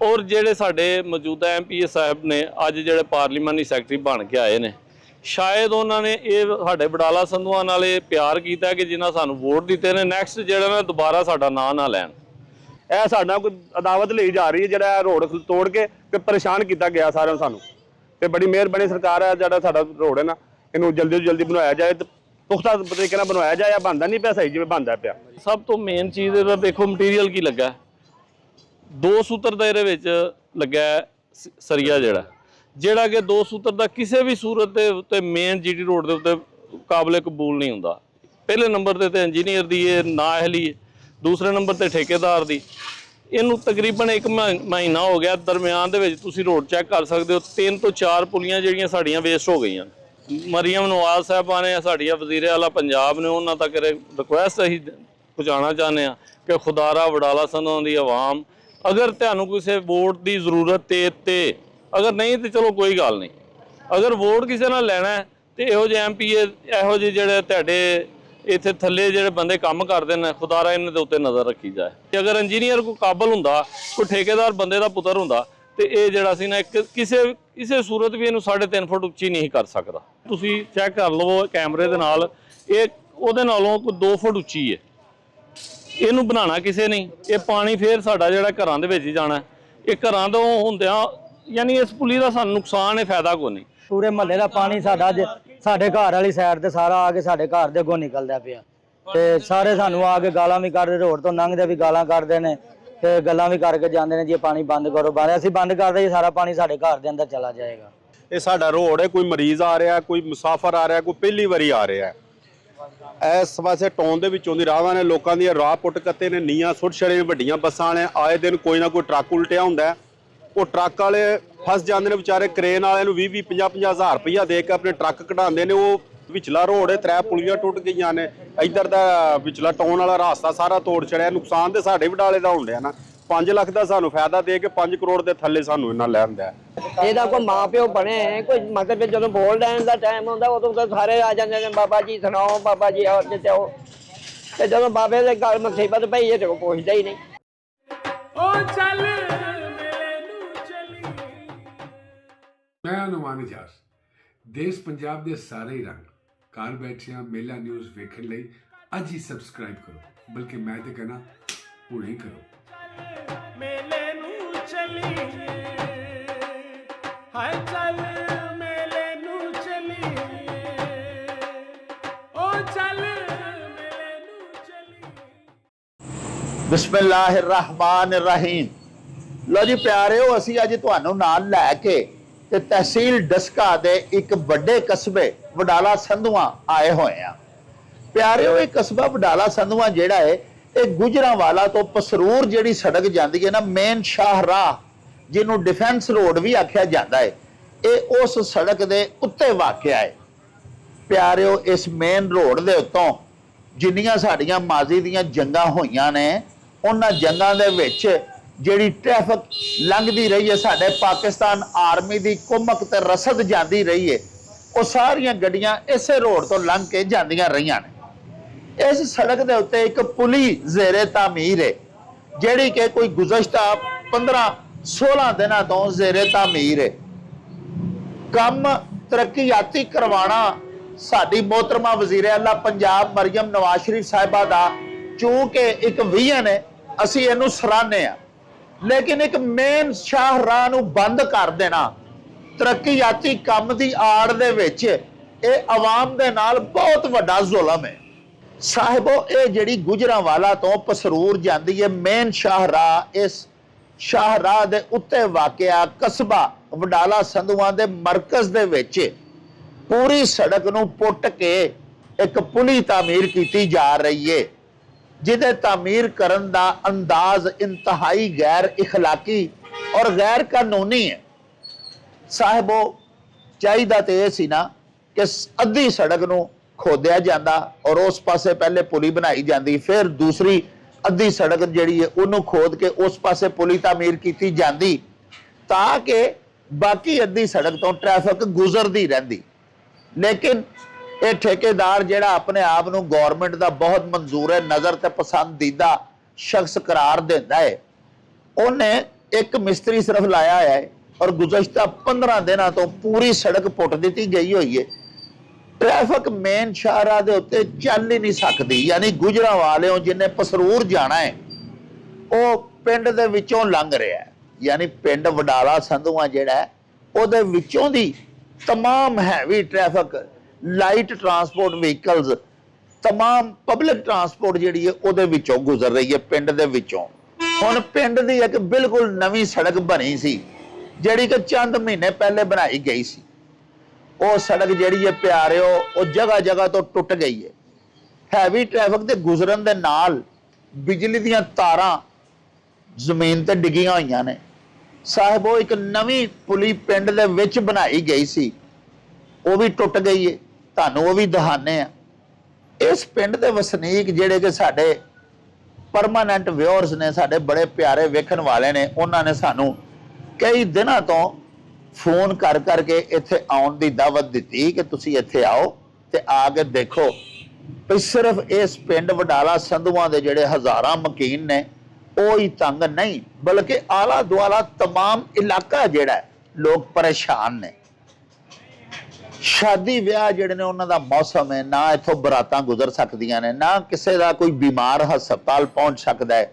ਔਰ ਜਿਹੜੇ ਸਾਡੇ ਮੌਜੂਦਾ ਐਮਪੀ ਸਾਹਿਬ ਨੇ, ਅੱਜ ਜਿਹੜੇ ਪਾਰਲੀਮਾਨੀ ਸੈਕਟਰੀ ਬਣ ਕੇ ਆਏ ਨੇ, ਸ਼ਾਇਦ ਉਹਨਾਂ ਨੇ ਇਹ ਸਾਡੇ ਬਡਾਲਾ ਸੰਧੂਆਂ ਨਾਲ ਇਹ ਪਿਆਰ ਕੀਤਾ ਕਿ ਜਿਨ੍ਹਾਂ ਸਾਨੂੰ ਵੋਟ ਦਿੱਤੇ ਨੇ। ਨੈਕਸਟ ਜਿਹੜਾ ਨਾ, ਦੁਬਾਰਾ ਸਾਡਾ ਨਾਂ ਨਾ ਲੈਣ। ਇਹ ਸਾਡਾ ਕੋਈ ਅਦਾਵਤ ਲਈ ਜਾ ਰਹੀ ਹੈ, ਜਿਹੜਾ ਇਹ ਰੋਡ ਤੋੜ ਕੇ ਤੇ ਪਰੇਸ਼ਾਨ ਕੀਤਾ ਗਿਆ ਸਾਰਿਆਂ ਨੂੰ ਸਾਨੂੰ। ਤੇ ਬੜੀ ਮਿਹਰਬਾਨੀ ਸਰਕਾਰ ਹੈ, ਜਿਹੜਾ ਸਾਡਾ ਰੋਡ ਹੈ ਨਾ, ਇਹਨੂੰ ਜਲਦੀ ਤੋਂ ਜਲਦੀ ਬਣਾਇਆ ਜਾਏ ਤੇ ਪੁਖਤਾ ਤਰੀਕੇ ਨਾਲ ਬਣਾਇਆ ਜਾਏ ਇਹ ਬਣਦਾ ਨਹੀਂ ਪਿਆ, ਸਹੀ ਜਿਵੇਂ ਬਣਦਾ ਪਿਆ। ਸਭ ਤੋਂ ਮੇਨ ਚੀਜ਼ ਦੇਖੋ ਮਟੀਰੀਅਲ ਕੀ ਲੱਗਾ? ਦੋ ਸੂਤਰ ਦਾ ਇਹਦੇ ਵਿੱਚ ਲੱਗਾ ਹੈ ਸਰੀਆ ਜਿਹੜਾ। ਜਿਹੜਾ ਕਿ ਦੋ ਸੂਤਰ ਦਾ ਕਿਸੇ ਵੀ ਸੂਰਤ ਦੇ ਉੱਤੇ ਮੇਨ ਜੀਟੀ ਰੋਡ ਦੇ ਉੱਤੇ ਕਾਬਲੇ ਕਬੂਲ ਨਹੀਂ ਹੁੰਦਾ। ਪਹਿਲੇ ਨੰਬਰ ਤੇ ਤੇ ਇੰਜੀਨੀਅਰ ਦੀ ਇਹ ਨਾਅਹਲੀ ਹੈ, ਦੂਸਰੇ ਨੰਬਰ ਤੇ ਠੇਕੇਦਾਰ ਦੀ। ਇਹਨੂੰ ਤਕਰੀਬਨ 1 ਮਹੀਨਾ ਹੋ ਗਿਆ, ਦਰਮਿਆਨ ਦੇ ਵਿੱਚ ਤੁਸੀਂ ਰੋਡ ਚੈੱਕ ਕਰ ਸਕਦੇ ਹੋ, ਤਿੰਨ ਤੋਂ ਚਾਰ ਪੁਲੀਆਂ ਜਿਹੜੀਆਂ ਸਾਡੀਆਂ ਵੇਸਟ ਹੋ ਗਈਆਂ। ਮਰੀਮ ਨਵਾਜ਼ ਸਾਹਿਬਾਂ ਨੇ, ਸਾਡੀਆਂ ਵਜ਼ੀਰੇ ਆਲਾ ਪੰਜਾਬ ਨੇ ਉਹਨਾਂ ਤੱਕ ਰਿਕੁਐਸਟ ਅਸੀਂ ਪਹੁੰਚਾਉਣਾ ਚਾਹੁੰਦੇ ਆ ਕਿ ਖੁਦਾਰਾ ਵਡਾਲਾ ਸੰਧਾਂ ਦੀ ਆਵਾਮ ਅਗਰ ਤੁਹਾਨੂੰ ਕਿਸੇ ਵੋਟ ਦੀ ਜ਼ਰੂਰਤ ਤੇ ਤੇ ਅਗਰ ਨਹੀਂ ਤੇ ਚਲੋ ਕੋਈ ਗੱਲ ਨਹੀਂ। ਅਗਰ ਵੋਟ ਕਿਸੇ ਨਾਲ ਲੈਣਾ ਹੈ ਤੇ ਇਹੋ ਜਿਹੇ ਐਮਪੀਏ ਇਹੋ ਜਿਹੇ ਜਿਹੜੇ ਤੁਹਾਡੇ ਇੱਥੇ ਥੱਲੇ ਜਿਹੜੇ ਬੰਦੇ ਕੰਮ ਕਰਦੇ ਨੇ, ਖੁਦਾਰਾ ਇਹਨਾਂ ਦੇ ਉੱਤੇ ਨਜ਼ਰ ਰੱਖੀ ਜਾਏ। ਤੇ ਅਗਰ ਇੰਜੀਨੀਅਰ ਕੋ ਕਾਬਲ ਹੁੰਦਾ ਕੋਈ ਠੇਕੇਦਾਰ ਬੰਦੇ ਦਾ ਪੁੱਤਰ ਹੁੰਦਾ, ਤੇ ਇਹ ਜਿਹੜਾ ਸੀ ਨਾ ਇੱਕ ਕਿਸੇ ਕਿਸੇ ਸੂਰਤ ਵੀ ਇਹਨੂੰ 3.5 ਫੁੱਟ ਉੱਚੀ ਨਹੀਂ ਕਰ ਸਕਦਾ। ਤੁਸੀਂ ਚੈੱਕ ਕਰ ਲਵੋ ਕੈਮਰੇ ਦੇ ਨਾਲ, ਇਹ ਉਹਦੇ ਨਾਲੋਂ ਕੋਈ 2 ਫੁੱਟ ਉੱਚੀ ਹੈ। ਇਹਨੂੰ ਬਣਾਉਣਾ ਕਿਸੇ ਨਹੀਂ ਇਹ ਪਾਣੀ ਫੇਰ ਸਾਡਾ ਜਿਹੜਾ ਘਰਾਂ ਦੇ ਵਿੱਚ ਹੀ ਜਾਣਾ। ਹੈ। ਇਹ ਘਰਾਂ ਤੋਂ ਹੁੰਦਿਆਂ ਯਾਨੀ ਇਸ ਪੁਲੀ ਦਾ ਸਾਨੂੰ ਨੁਕਸਾਨ ਹੈ ਫਾਇਦਾ ਕੋਈ ਨਹੀਂ। ਪੂਰੇ ਮਹੱਲੇ ਦਾ ਪਾਣੀ ਸਾਡਾ ਅੱਜ ਸਾਡੇ ਘਰ ਵਾਲੀ ਸਾਈਡ ਤੇ ਸਾਰਾ ਆ ਕੇ ਸਾਡੇ ਘਰ ਦੇ ਅੱਗੋਂ ਨਿਕਲਦਾ ਪਿਆ। ਤੇ ਸਾਰੇ ਸਾਨੂੰ ਆ ਕੇ ਗਾਲਾਂ ਵੀ ਕੱਢਦੇ ਰੋਡ ਤੋਂ ਲੰਘਦੇ ਵੀ ਗਾਲਾਂ ਕੱਢਦੇ ਨੇ। ਤੇ ਗੱਲਾਂ ਵੀ ਕਰਕੇ ਜਾਂਦੇ ਨੇ ਜੀ ਇਹ ਪਾਣੀ ਬੰਦ ਕਰੋ ਬੰਦ ਅਸੀਂ ਬੰਦ ਕਰਦੇ ਜੀ ਸਾਰਾ ਪਾਣੀ ਸਾਡੇ ਘਰ ਦੇ ਅੰਦਰ ਚਲਾ ਜਾਏਗਾ। ਇਹ ਸਾਡਾ ਰੋਡ ਹੈ ਕੋਈ ਮਰੀਜ਼ ਆ ਰਿਹਾ ਕੋਈ ਮੁਸਾਫਰ ਆ ਰਿਹਾ ਕੋਈ ਪਹਿਲੀ ਵਾਰੀ ਆ ਰਿਹਾ। ਇਸ ਪਾਸੇ ਟੌਨ ਦੇ ਵਿੱਚੋਂ ਦੀ ਰਾਹਾਂ ਨੇ ਲੋਕਾਂ ਦੀਆਂ ਰਾਹ ਪੁੱਟ ਕੱਤੇ ਨੇ ਨੀਆਂ ਸੁੱਟ ਛੜੇ ਵੱਡੀਆਂ ਬੱਸਾਂ ਨੇ ਆਏ ਦਿਨ ਕੋਈ ਨਾ ਕੋਈ ਟਰੱਕ ਉਲਟਿਆ ਹੁੰਦਾ ਉਹ ਟਰੱਕ ਵਾਲੇ ਫਸ ਜਾਂਦੇ ਨੇ ਵਿਚਾਰੇ, ਕਰੇਨ ਵਾਲਿਆਂ ਨੂੰ 20 20 50 50 ਹਜ਼ਾਰ ਰੁਪਈਆ ਦੇ ਕੇ ਆਪਣੇ ਟਰੱਕ ਕਢਾਉਂਦੇ ਨੇ। ਉਹ ਵਿਚਲਾ ਰੋਡ ਹੈ, ਤਰੇ ਪੁਲੀਆਂ ਟੁੱਟ ਗਈਆਂ ਨੇ। ਇੱਧਰ ਦਾ ਵਿਚਲਾ ਟੌਨ ਵਾਲਾ ਰਾਸਤਾ ਸਾਰਾ ਤੋੜ ਛੜਿਆ। ਨੁਕਸਾਨ ਤੇ ਸਾਡੇ ਵਡਾਲੇ ਦਾ ਹੁੰਦਿਆ ਨਾ। 5 ਲੱਖ ਦਾ ਸਾਨੂੰ ਫਾਇਦਾ ਦੇ ਕੇ 5 ਕਰੋੜ ਦੇ ਥੱਲੇ ਸਾਨੂੰ ਇਹਨਾਂ ਲੈਂਦਾ ਇਹਦਾ ਕੋਈ ਮਾਪਿਓ ਬਣੇ ਕੋਈ ਮਤਲਬ ਜਦੋਂ ਬੋਲ ਲੈਣ ਦਾ ਟਾਈਮ ਹੁੰਦਾ ਉਦੋਂ ਤਾਂ ਸਾਰੇ ਆ ਜਾਂਦੇ ਨੇ ਬਾਬਾ ਜੀ ਸੁਣਾਓ ਬਾਬਾ ਜੀ ਔਰ ਤੇ ਉਹ ਤੇ ਜਦੋਂ ਬਾਬੇ ਦੇ ਗੱਲ ਮੁਸੀਬਤ ਪਈ ਇਹ ਤੇ ਕੋਈ ਪੁੱਛਦਾ ਹੀ ਨਹੀਂ। ਓ ਚੱਲ ਮੇਲੇ ਨੂੰ ਚਲੀ। ਮੈਂ ਅਨੁਮਾਨ ਜਾਸ ਦੇਸ਼ ਪੰਜਾਬ ਦੇ ਸਾਰੇ ਹੀ ਰੰਗ। ਘਰ ਬੈਠਿਆਂ ਮੇਲਾ ਨਿਊਜ਼ ਵੇਖਣ ਲਈ ਅੱਜ ਹੀ ਸਬਸਕ੍ਰਾਈਬ ਕਰੋ। ਬਲਕਿ ਮੈਂ ਤੇ ਕਹਣਾ ਹੁਣੇ ਕਰੋ। ਮੇਲੇ ਨੂੰ ਚਲੀਏ ਹਾਏ ਚੱਲ ਮੇਲੇ ਨੂੰ ਚਲੀਏ ਓ ਚੱਲ ਮੇਲੇ ਨੂੰ ਚਲੀਏ ਬਿਸਮਿਲ੍ਲਾਹਿਰਰਹਿਮਾਨਿਰਰਹੀਮ ਲੋ ਜੀ ਪਿਆਰਿਓ ਅਸੀਂ ਅੱਜ ਤੁਹਾਨੂੰ ਨਾਲ ਲੈ ਕੇ ਤੇ ਤਹਿਸੀਲ ਡਸਕਾ ਦੇ ਇੱਕ ਵੱਡੇ ਕਸਬੇ ਵਡਾਲਾ ਸੰਧੂਆਂ ਆਏ ਹੋਏ ਆ ਪਿਆਰਿਓ ਇਹ ਕਸਬਾ ਵਡਾਲਾ ਸੰਧੂਆਂ ਜਿਹੜਾ ਹੈ ਇਹ ਗੁਜਰਾਂਵਾਲਾ ਤੋਂ ਪਸਰੂਰ ਜਿਹੜੀ ਸੜਕ ਜਾਂਦੀ ਹੈ ਨਾ, ਮੇਨ ਸ਼ਾਹਰਾਹ, ਜਿਹਨੂੰ ਡਿਫੈਂਸ ਰੋਡ ਵੀ ਆਖਿਆ ਜਾਂਦਾ ਹੈ, ਇਹ ਉਸ ਸੜਕ ਦੇ ਉੱਤੇ ਵਾਕਿਆ ਹੈ। ਪਿਆਰਿਓ, ਇਸ ਮੇਨ ਰੋਡ ਦੇ ਉੱਤੋਂ ਜਿੰਨੀਆਂ ਸਾਡੀਆਂ ਮਾਜ਼ੀ ਦੀਆਂ ਜੰਗਾਂ ਹੋਈਆਂ ਨੇ, ਉਹਨਾਂ ਜੰਗਾਂ ਦੇ ਵਿੱਚ ਜਿਹੜੀ ਟ੍ਰੈਫਿਕ ਲੰਘਦੀ ਰਹੀ ਹੈ, ਸਾਡੇ ਪਾਕਿਸਤਾਨ ਆਰਮੀ ਦੀ ਕੁਮਕ ਤੇ ਰਸਦ ਜਾਂਦੀ ਰਹੀ ਹੈ, ਉਹ ਸਾਰੀਆਂ ਗੱਡੀਆਂ ਇਸੇ ਰੋਡ ਤੋਂ ਲੰਘ ਕੇ ਜਾਂਦੀਆਂ ਰਹੀਆਂ ਨੇ। ਇਸ ਸੜਕ ਦੇ ਉੱਤੇ ਇੱਕ ਪੁਲੀ ਜ਼ੇਰੇ ਤਾਮੀਰ ਹੈ, ਜਿਹੜੀ ਕਿ ਕੋਈ ਗੁਜ਼ਸ਼ਤਾ 15 16 ਦਿਨਾਂ ਤੋਂ ਜ਼ੇਰੇ ਤਾਮੀਰ ਹੈ। ਕੰਮ ਤਰੱਕੀਆਤੀ ਕਰਵਾਉਣਾ ਸਾਡੀ ਮੋਹਤਰਮਾ ਵਜ਼ੀਰ ਆਲਾ ਪੰਜਾਬ ਮਰੀਮ ਨਵਾਜ਼ ਸ਼ਰੀਫ ਸਾਹਿਬਾ ਦਾ ਚੂੰਕਿ ਇੱਕ ਵਿਜ਼ਨ ਹੈ, ਅਸੀਂ ਇਹਨੂੰ ਸਰਾਹਨੇ ਆ। ਲੇਕਿਨ ਇੱਕ ਮੇਨ ਸ਼ਾਹਰਾਹ ਨੂੰ ਬੰਦ ਕਰ ਦੇਣਾ ਤਰੱਕੀਆਤੀ ਕੰਮ ਦੀ ਆੜ ਦੇ ਵਿੱਚ, ਇਹ ਆਵਾਮ ਦੇ ਨਾਲ ਬਹੁਤ ਵੱਡਾ ਜ਼ੁਲਮ ਹੈ। ਸਾਹਿਬੋ ਇਹ ਜਿਹੜੀ ਗੁਜਰਾਂਵਾਲਾ ਤੋਂ ਪਸਰੂਰ ਜਾਂਦੀ ਹੈ ਮੇਨ ਸ਼ਾਹਰਾਹ ਇਸ ਸ਼ਾਹਰਾਹ ਦੇ ਉੱਤੇ ਵਾਕਿਆ ਕਸਬਾ ਵਡਾਲਾ ਸੰਧੂਆਂ ਦੇ ਮਰਕਜ਼ ਦੇ ਵਿੱਚ ਪੂਰੀ ਸੜਕ ਨੂੰ ਪੁੱਟ ਕੇ ਇੱਕ ਪੁਲੀ ਤਾਮੀਰ ਕੀਤੀ ਜਾ ਰਹੀ ਹੈ ਜਿਹਦੇ ਤਾਮੀਰ ਕਰਨ ਦਾ ਅੰਦਾਜ਼ ਇੰਤਹਾਈ ਗੈਰ اخلاقی ਔਰ ਗੈਰ ਕਾਨੂੰਨੀ ਹੈ ਸਾਹਿਬੋ ਚਾਹੀਦਾ ਤੇ ਇਹ ਸੀ ਨਾ ਕਿ ਸ- ਅੱਧੀ ਸੜਕ ਨੂੰ ਖੋਦਿਆ ਜਾਂਦਾ ਔਰ ਉਸ ਪਾਸੇ ਪਹਿਲੇ ਪੁਲੀ ਬਣਾਈ ਜਾਂਦੀ, ਫਿਰ ਦੂਸਰੀ ਅੱਧੀ ਸੜਕ ਜਿਹੜੀ ਹੈ ਉਹਨੂੰ ਖੋਦ ਕੇ ਉਸ ਪਾਸੇ ਪੁਲੀ ਤਾਮੀਰ ਕੀਤੀ ਜਾਂਦੀ, ਤਾਂ ਕਿ ਬਾਕੀ ਅੱਧੀ ਸੜਕ ਤੋਂ ਟ੍ਰੈਫਿਕ ਗੁਜ਼ਰਦੀ ਰਹਿੰਦੀ। ਲੇਕਿਨ ਇਹ ਠੇਕੇਦਾਰ ਜਿਹੜਾ ਆਪਣੇ ਆਪ ਨੂੰ ਗਵਰਨਮੈਂਟ ਦਾ ਬਹੁਤ ਮਨਜ਼ੂਰ ਹੈ, ਨਜ਼ਰ ਤੇ ਪਸੰਦੀਦਾ ਸ਼ਖਸ ਕਰਾਰ ਦਿੰਦਾ ਹੈ। ਉਹਨੇ ਇੱਕ ਮਿਸਤਰੀ ਸਿਰਫ ਲਾਇਆ ਹੋਇਆ ਹੈ ਔਰ ਗੁਜ਼ਸ਼ਤਾ 15 ਦਿਨਾਂ ਤੋਂ ਪੂਰੀ ਸੜਕ ਪੁੱਟ ਦਿੱਤੀ ਗਈ ਹੋਈ ਹੈ। ਟ੍ਰੈਫਿਕ ਮੇਨ ਸ਼ਾਹਰਾ ਦੇ ਉੱਤੇ ਚੱਲ ਹੀ ਨਹੀਂ ਸਕਦੀ ਯਾਨੀ ਗੁਜਰਾਂ ਵਾਲਿਓ ਜਿੰਨੇ ਪਸਰੂਰ ਜਾਣਾ ਹੈ ਉਹ ਪਿੰਡ ਦੇ ਵਿੱਚੋਂ ਲੰਘ ਰਿਹਾ ਹੈ ਯਾਨੀ ਪਿੰਡ ਵਡਾਲਾ ਸੰਧੂਆ ਜਿਹੜਾ ਹੈ ਉਹਦੇ ਵਿੱਚੋਂ ਦੀ तमाम heavy traffic light transport vehicles तमाम ਪਬਲਿਕ ਟਰਾਂਸਪੋਰਟ ਜਿਹੜੀ ਹੈ ਉਹਦੇ ਵਿੱਚੋਂ ਗੁਜ਼ਰ ਰਹੀ ਹੈ ਪਿੰਡ ਦੇ ਵਿੱਚੋਂ ਹੁਣ ਪਿੰਡ ਦੀ ਇੱਕ ਬਿਲਕੁਲ ਨਵੀਂ ਸੜਕ ਬਣੀ ਸੀ ਜਿਹੜੀ ਕਿ ਚੰਦ ਮਹੀਨੇ ਪਹਿਲੇ ਬਣਾਈ ਗਈ ਸੀ ਉਹ ਸੜਕ ਜਿਹੜੀ ਹੈ ਪਿਆਰਿਓ, ਉਹ ਜਗ੍ਹਾ ਜਗ੍ਹਾ ਤੋਂ ਟੁੱਟ ਗਈ ਹੈ। ਹੈਵੀ ਟ੍ਰੈਫਿਕ ਦੇ ਗੁਜ਼ਰਨ ਦੇ ਨਾਲ ਬਿਜਲੀ ਦੀਆਂ ਤਾਰਾਂ ਜ਼ਮੀਨ ਤੇ ਡਿੱਗੀਆਂ ਹੋਈਆਂ ਨੇ। ਸਾਹਿਬ, ਉਹ ਇੱਕ ਨਵੀਂ ਪੁਲੀ ਪਿੰਡ ਦੇ ਵਿੱਚ ਬਣਾਈ ਗਈ ਸੀ। ਉਹ ਵੀ ਟੁੱਟ ਗਈ ਹੈ। ਤੁਹਾਨੂੰ ਉਹ ਵੀ ਦਹਾਨੇ ਆ ਇਸ ਪਿੰਡ ਦੇ ਵਸਨੀਕ ਜਿਹੜੇ ਕਿ ਸਾਡੇ ਪਰਮਾਨੈਂਟ ਵਿਊਅਰਸ ਨੇ, ਸਾਡੇ ਬੜੇ ਪਿਆਰੇ ਵੇਖਣ ਵਾਲੇ ਨੇ, ਉਹਨਾਂ ਨੇ ਸਾਨੂੰ ਕਈ ਦਿਨਾਂ ਤੋਂ ਫੋਨ ਕਰ ਕਰਕੇ ਇੱਥੇ ਆਉਣ ਦੀ ਦਾਵਤ ਦਿੱਤੀ ਕਿ ਤੁਸੀਂ ਇੱਥੇ ਆਓ ਤੇ ਆ ਕੇ ਦੇਖੋ ਵੀ ਸਿਰਫ ਇਸ ਪਿੰਡ ਵਡਾਲਾ ਸੰਧੂਆਂ ਦੇ ਜਿਹੜੇ ਹਜ਼ਾਰਾਂ ਮਕੀਨ ਨੇ ਉਹ ਹੀ ਤੰਗ ਨਹੀਂ ਬਲਕਿ ਆਲਾ ਦੁਆਲਾ तमाम ਇਲਾਕਾ ਜਿਹੜਾ ਹੈ, ਲੋਕ ਪਰੇਸ਼ਾਨ ਨੇ ਸ਼ਾਦੀ ਵਿਆਹ ਜਿਹੜੇ ਨੇ ਉਹਨਾਂ ਦਾ ਮੌਸਮ ਹੈ ਨਾ ਇੱਥੋਂ ਬਰਾਤਾਂ ਗੁਜ਼ਰ ਸਕਦੀਆਂ ਨੇ ਨਾ ਕਿਸੇ ਦਾ ਕੋਈ ਬਿਮਾਰ ਹਸਪਤਾਲ ਪਹੁੰਚ ਸਕਦਾ ਹੈ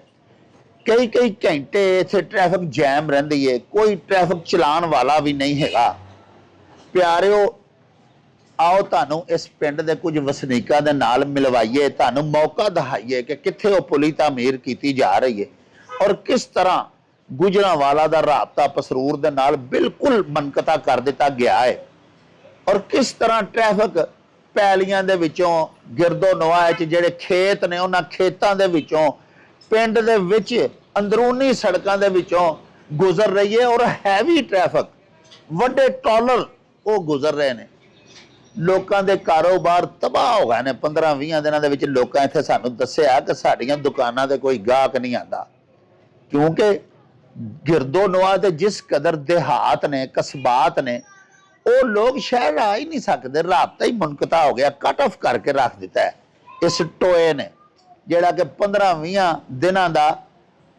ਕਈ ਕਈ ਘੰਟੇ ਇੱਥੇ ਟ੍ਰੈਫਿਕ ਜੈਮ ਰਹਿੰਦੀ ਹੈ ਕੋਈ ਟ੍ਰੈਫਿਕ ਚਲਾਉਣ ਵਾਲਾ ਵੀ ਨਹੀਂ ਹੈਗਾ। ਪਿਆਰਿਓ, ਆਓ ਤੁਹਾਨੂੰ ਇਸ ਪਿੰਡ ਦੇ ਕੁਝ ਵਸਨੀਕਾਂ ਦੇ ਨਾਲ ਮਿਲਵਾਈਏ, ਤੁਹਾਨੂੰ ਮੌਕਾ ਦਿਖਾਈਏ ਕਿ ਕਿੱਥੇ ਉਹ ਪੁਲੀ ਤਾਮੀਰ ਕੀਤੀ ਜਾ ਰਹੀ ਹੈ ਔਰ ਕਿਸ ਤਰ੍ਹਾਂ ਗੁਜਰਾਂਵਾਲਾ ਦਾ ਰਾਬਤਾ ਪਸਰੂਰ ਦੇ ਨਾਲ ਬਿਲਕੁਲ ਮਨਕਤਾ ਕਰ ਦਿੱਤਾ ਗਿਆ ਹੈ ਔਰ ਕਿਸ ਤਰ੍ਹਾਂ ਟ੍ਰੈਫਿਕ ਪੈਲੀਆਂ ਦੇ ਵਿੱਚੋਂ ਗਿਰਦੋ ਨਵਾਹ ਚ ਜਿਹੜੇ ਖੇਤ ਨੇ, ਉਹਨਾਂ ਖੇਤਾਂ ਦੇ ਵਿੱਚੋਂ ਪਿੰਡ ਦੇ ਵਿੱਚ ਅੰਦਰੂਨੀ ਸੜਕਾਂ ਦੇ ਵਿੱਚੋਂ ਗੁਜ਼ਰ ਰਹੀ ਹੈ ਔਰ ਹੈਵੀ ਟ੍ਰੈਫਿਕ ਵੱਡੇ ਟੋਲਰ ਉਹ ਗੁਜ਼ਰ ਰਹੇ ਨੇ। ਲੋਕਾਂ ਦੇ ਕਾਰੋਬਾਰ ਤਬਾਹ ਹੋ ਗਏ ਨੇ। 15 20 ਦਿਨਾਂ ਦੇ ਵਿੱਚ ਲੋਕਾਂ ਇੱਥੇ ਸਾਨੂੰ ਦੱਸਿਆ ਕਿ ਸਾਡੀਆਂ ਦੁਕਾਨਾਂ ਤੇ ਕੋਈ ਗਾਹਕ ਨਹੀਂ ਆਂਦਾ ਕਿਉਂਕਿ ਗਿਰਦੋ ਨਵਾਹ ਤੇ ਜਿਸ ਕਦਰ ਦੇਹਾਤ ਨੇ, ਕਸਬਾਤ ਨੇ, ਉਹ ਲੋਕ ਸ਼ਹਿਰ ਆ ਹੀ ਨਹੀਂ ਸਕਦੇ। ਰਾਬਤਾ ਹੀ ਮੁਨਕਤਾ ਹੋ ਗਿਆ। ਕੱਟ ਆਫ ਕਰਕੇ ਰੱਖ ਦਿੱਤਾ ਹੈ। ਇਸ ਟੋਏ ਨੇ। ਜਿਹੜਾ ਕਿ 15-20 ਦਿਨਾਂ ਦਾ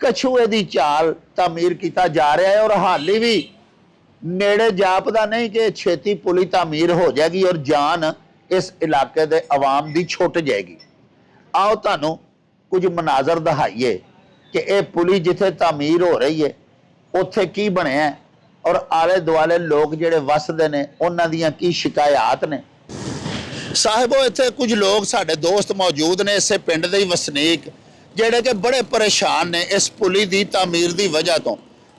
ਕਛੂਏ ਦੀ ਚਾਲ ਤਾਮੀਰ ਕੀਤਾ ਜਾ ਰਿਹਾ ਹੈ ਔਰ ਹਾਲੀ ਵੀ ਨੇੜੇ ਜਾਪਦਾ ਨਹੀਂ ਕਿ ਛੇਤੀ ਪੁਲੀ ਤਾਮੀਰ ਹੋ ਜਾਏਗੀ ਔਰ ਜਾਨ ਇਸ ਇਲਾਕੇ ਦੇ ਆਵਾਮ ਦੀ ਛੁੱਟ ਜਾਏਗੀ। ਆਓ ਤੁਹਾਨੂੰ ਕੁਝ ਮਨਾਜ਼ਰ ਦਿਖਾਈਏ ਕਿ ਇਹ ਪੁਲੀ ਜਿੱਥੇ ਤਾਮੀਰ ਹੋ ਰਹੀ ਹੈ, ਉੱਥੇ ਕੀ ਬਣਿਆ ਔਰ ਆਲੇ ਦੁਆਲੇ ਲੋਕ ਜਿਹੜੇ ਵੱਸਦੇ ਨੇ, ਉਹਨਾਂ ਦੀਆਂ ਕੀ ਸ਼ਿਕਾਇਤ ਨੇ। ਸਾਹਿਬੋ, ਇੱਥੇ ਕੁਝ ਲੋਕ ਸਾਡੇ ਦੋਸਤ ਮੌਜੂਦ ਨੇ ਇਸੇ ਪਿੰਡ ਦੇ ਹੀ ਵਸਨੀਕ, ਜਿਹੜੇ ਕਿ ਬੜੇ ਪਰੇਸ਼ਾਨ ਨੇ ਇਸ ਪੁਲੀ ਦੀ ਤਾਮੀਰ ਦੀ ਵਜ੍ਹਾ ਤੋਂ,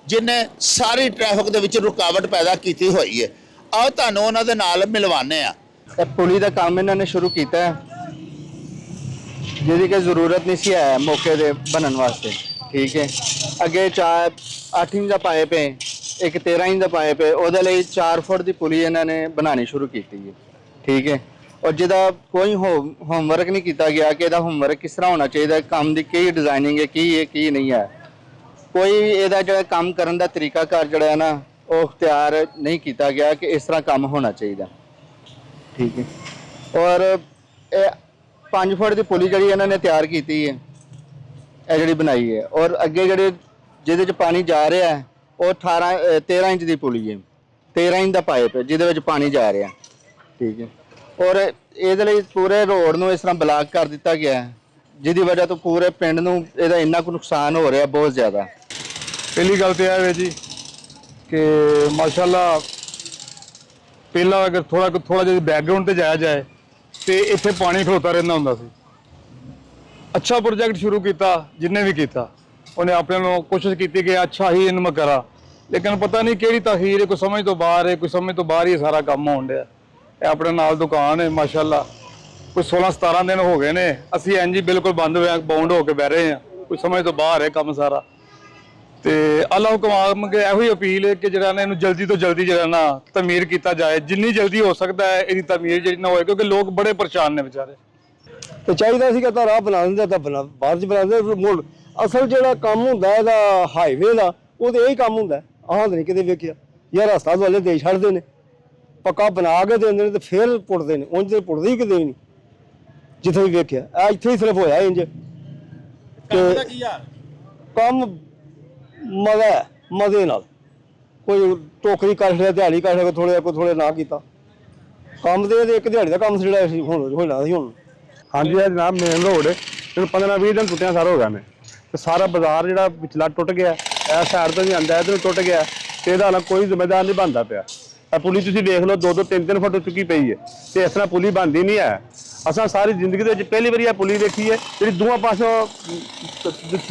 ਜਿਨੇ ਸਾਰੀ ਟ੍ਰੈਫਿਕ ਦੇ ਵਿੱਚ ਰੁਕਾਵਟ ਪੈਦਾ ਕੀਤੀ ਹੋਈ ਹੈ। ਆਓ ਤੁਹਾਨੂੰ ਉਹਨਾਂ ਦੇ ਨਾਲ ਮਿਲਵਾਨੇ ਆ ਇਹ ਪੁਲੀ ਦਾ ਕੰਮ ਇਹਨਾਂ ਨੇ ਸ਼ੁਰੂ ਕੀਤਾ ਹੈ, ਜਿਹਦੀ ਕਿ ਜ਼ਰੂਰਤ ਨਹੀਂ ਸੀ ਹੈ ਮੌਕੇ ਦੇ ਬਣਨ ਵਾਸਤੇ। ਠੀਕ ਹੈ। ਅੱਗੇ ਚਾਰ 8 ਇੰਚ ਦਾ ਪਾਏ ਪਏ ਇੱਕ 13 ਇੰਚ ਦਾ ਪਾਈਪ ਹੈ, ਉਹਦੇ ਲਈ 4 ਫੁੱਟ ਦੀ ਪੁਲੀ ਇਹਨਾਂ ਨੇ ਬਣਾਉਣੀ ਸ਼ੁਰੂ ਕੀਤੀ ਹੈ। ਠੀਕ ਹੈ। ਔਰ ਜਿਹਦਾ ਕੋਈ ਹੋਮਵਰਕ ਨਹੀਂ ਕੀਤਾ ਗਿਆ ਕਿ ਇਹਦਾ ਹੋਮਵਰਕ ਕਿਸ ਤਰ੍ਹਾਂ ਹੋਣਾ ਚਾਹੀਦਾ ਕੰਮ ਦੀ ਕੀ ਡਿਜ਼ਾਈਨਿੰਗ ਹੈ ਕੀ ਹੈ ਕੀ ਨਹੀਂ ਹੈ। ਕੋਈ ਇਹਦਾ ਜਿਹੜਾ ਕੰਮ ਕਰਨ ਦਾ ਤਰੀਕਾਕਾਰ ਜਿਹੜਾ ਹੈ ਨਾ ਉਹ ਇਖਤਿਆਰ ਨਹੀਂ ਕੀਤਾ ਗਿਆ ਕਿ ਇਸ ਤਰ੍ਹਾਂ ਕੰਮ ਹੋਣਾ ਚਾਹੀਦਾ। ਠੀਕ ਹੈ। ਔਰ ਇਹ 5 ਫੁੱਟ ਦੀ ਪੁਲੀ ਜਿਹੜੀ ਇਹਨਾਂ ਨੇ ਤਿਆਰ ਕੀਤੀ ਹੈ ਇਹ ਜਿਹੜੀ ਬਣਾਈ ਹੈ। ਔਰ ਅੱਗੇ ਜਿਹੜੇ ਜਿਹਦੇ ਚ ਪਾਣੀ ਜਾ ਰਿਹਾ ਹੈ ਉਹ 18 ਅਹ 13 ਇੰਚ ਦੀ ਪੁਲੀ ਹੈ। 13 ਇੰਚ ਦਾ ਪਾਈਪ ਹੈ ਜਿਹਦੇ ਵਿੱਚ ਪਾਣੀ ਜਾ ਰਿਹਾ। ਠੀਕ ਹੈ। ਔਰ ਇਹਦੇ ਲਈ ਪੂਰੇ ਰੋਡ ਨੂੰ ਇਸ ਤਰ੍ਹਾਂ ਬਲਾਕ ਕਰ ਦਿੱਤਾ ਗਿਆ ਹੈ, ਜਿਹਦੀ ਵਜ੍ਹਾ ਤੋਂ ਪੂਰੇ ਪਿੰਡ ਨੂੰ ਇਹਦਾ ਇੰਨਾ ਕੁ ਨੁਕਸਾਨ ਹੋ ਰਿਹਾ ਬਹੁਤ ਜ਼ਿਆਦਾ। ਪਹਿਲੀ ਗੱਲ ਤੇ ਇਹ ਹੈ ਜੀ ਕਿ ਮਾਸ਼ਾਅੱਲਾ ਪਹਿਲਾਂ ਅਗਰ ਥੋੜਾ ਥੋੜਾ ਜਿਹਾ ਬੈਕਗ੍ਰਾਉਂਡ ਤੇ ਜਾਇਆ ਜਾਏ, ਤੇ ਇੱਥੇ ਪਾਣੀ ਖਲੋਤਾ ਰਹਿੰਦਾ ਹੁੰਦਾ ਸੀ। ਅੱਛਾ ਪ੍ਰੋਜੈਕਟ ਸ਼ੁਰੂ ਕੀਤਾ, ਜਿੰਨੇ ਵੀ ਕੀਤਾ, ਉਹਨੇ ਆਪਣੇ ਨੂੰ ਕੋਸ਼ਿਸ਼ ਕੀਤੀ ਕਿ ਅੱਛਾ ਹੀ ਇਹਨੂੰ ਮੈਂ ਕਰਾਂ। ਲੇਕਿਨ ਪਤਾ ਨਹੀਂ ਕਿਹੜੀ ਤਖੀਰ ਹੈ ਕੋਈ ਸਮਝ ਤੋਂ ਬਾਹਰ ਹੈ, ਕੋਈ ਸਮਝ ਤੋਂ ਬਾਹਰ ਹੀ ਸਾਰਾ ਕੰਮ ਹੋਣ ਡਿਆ। ਇਹ ਆਪਣੇ ਨਾਲ ਦੁਕਾਨ ਹੈ, ਮਾਸ਼ਾਅੱਲਾ। ਕੋਈ 16 17 ਦਿਨ ਹੋ ਗਏ ਨੇ, ਅਸੀਂ ਇੰਜ ਬਿਲਕੁਲ ਬੰਦ ਹੋਇਆ ਬਾਉਂਡ ਹੋ ਕੇ ਬਹਿ ਰਹੇ ਹਾਂ। ਕੋਈ ਸਮਝ ਤੋਂ ਬਾਹਰ ਹੈ ਕੰਮ ਸਾਰਾ। ਤੇ ਅੱਲਾਹ ਹੁਕਮ ਕੇ ਇਹੋ ਹੀ ਅਪੀਲ ਹੈ ਕਿ ਜਿਹੜਾ ਨਾ ਇਹਨੂੰ ਜਲਦੀ ਤੋਂ ਜਲਦੀ ਜਿਹੜਾ ਨਾ ਤਮੀਰ ਕੀਤਾ ਜਾਏ। ਜਿੰਨੀ ਜਲਦੀ ਹੋ ਸਕਦਾ ਹੈ, ਇਹਦੀ ਤਮੀਰ ਜਿਹੜੀ ਨਾ ਹੋਏ, ਕਿਉਂਕਿ ਲੋਕ ਬੜੇ ਪਰੇਸ਼ਾਨ ਨੇ ਵਿਚਾਰੇ। ਤੇ ਚਾਹੀਦਾ ਸੀਗਾ ਤਾਂ ਰਾਹ ਬਣਾ ਦਿੰਦੇ ਤਾਂ ਬਣਾ ਬਾਅਦ ਚ ਬਣਾ ਦਿੰਦੇ ਮੁੱਲ ਅਸਲ ਜਿਹੜਾ ਕੰਮ ਹੁੰਦਾ ਇਹਦਾ ਹਾਈਵੇ ਦਾ ਉਹ ਤੇ ਇਹੀ ਕੰਮ ਹੁੰਦਾ। ਆਹ ਤਾਂ ਨਹੀਂ ਕਿਤੇ ਵੇਖਿਆ। ਯਾਰ ਰਸਤਾ ਵਾਲੇ ਦੇ ਛੱਡਦੇ ਨੇ। ਪੱਕਾ ਬਣਾ ਕੇ ਦਿੰਦੇ ਨੇ ਤੇ ਫੇਰ ਪੁੱਟਦੇ ਨੇ ਉਂਝ ਤੇ ਪੁੱਟਦੇ ਹੀ ਕਿਤੇ ਵੀ ਨਹੀਂ। ਜਿੱਥੇ ਵੀ ਵੇਖਿਆ ਆ ਇੱਥੇ ਹੀ ਸਿਰਫ ਹੋਇਆ ਇੰਜ ਕੰਮ ਦਾ ਕੀ ਕੰਮ ਮਜ਼ਾ ਹੈ। ਮਜ਼ੇ ਨਾਲ। ਕੋਈ ਟੋਕਰੀ ਕਰ ਲਿਆ ਦਿਹਾੜੀ ਕਰ ਲਿਆ ਥੋੜੇ ਕੋਈ ਥੋੜੇ ਨਾ ਕੀਤਾ। ਕੰਮ ਦੇ ਤੇ ਇੱਕ ਦਿਹਾੜੀ ਦਾ ਕੰਮ ਸੀ ਜਿਹੜਾ ਸੀ ਹੁਣ ਹੋਣਾ ਸੀ ਹੁਣ। ਹਾਂਜੀ ਇਹ ਜਨਾਬ ਮੇਨ ਰੋਡ ਇਹਨੂੰ 15 20 ਦਿਨ ਟੁੱਟਿਆ ਸਾਰਾ ਹੋ ਗਿਆ ਨੇ। ਤੇ ਸਾਰਾ ਬਾਜ਼ਾਰ ਜਿਹੜਾ ਵਿਚਲਾ ਟੁੱਟ ਗਿਆ ਇਹ ਸਾਈਡ ਤੋਂ ਵੀ ਆਂਦਾ ਇਧਰ ਟੁੱਟ ਗਿਆ। ਤੇ ਇਹਦਾ ਨਾਲ ਕੋਈ ਜ਼ਿੰਮੇਦਾਰ ਨਹੀਂ ਬਣਦਾ ਪਿਆ। ਇਹ ਪੁਲੀ ਤੁਸੀਂ ਦੇਖ ਲਓ ਦੋ ਦੋ ਤਿੰਨ ਤਿੰਨ ਫੁੱਟ ਚੁੱਕੀ ਪਈ ਹੈ। ਤੇ ਇਸ ਤਰ੍ਹਾਂ ਪੁਲੀ ਬਣਦੀ ਨਹੀਂ ਹੈ। ਅਸਾਂ ਸਾਰੀ ਜ਼ਿੰਦਗੀ ਦੇ ਵਿੱਚ ਪਹਿਲੀ ਵਾਰੀ ਇਹ ਪੁਲੀ ਦੇਖੀ ਹੈ ਜਿਹੜੀ ਦੋਵਾਂ ਪਾਸੋਂ ਅਮ,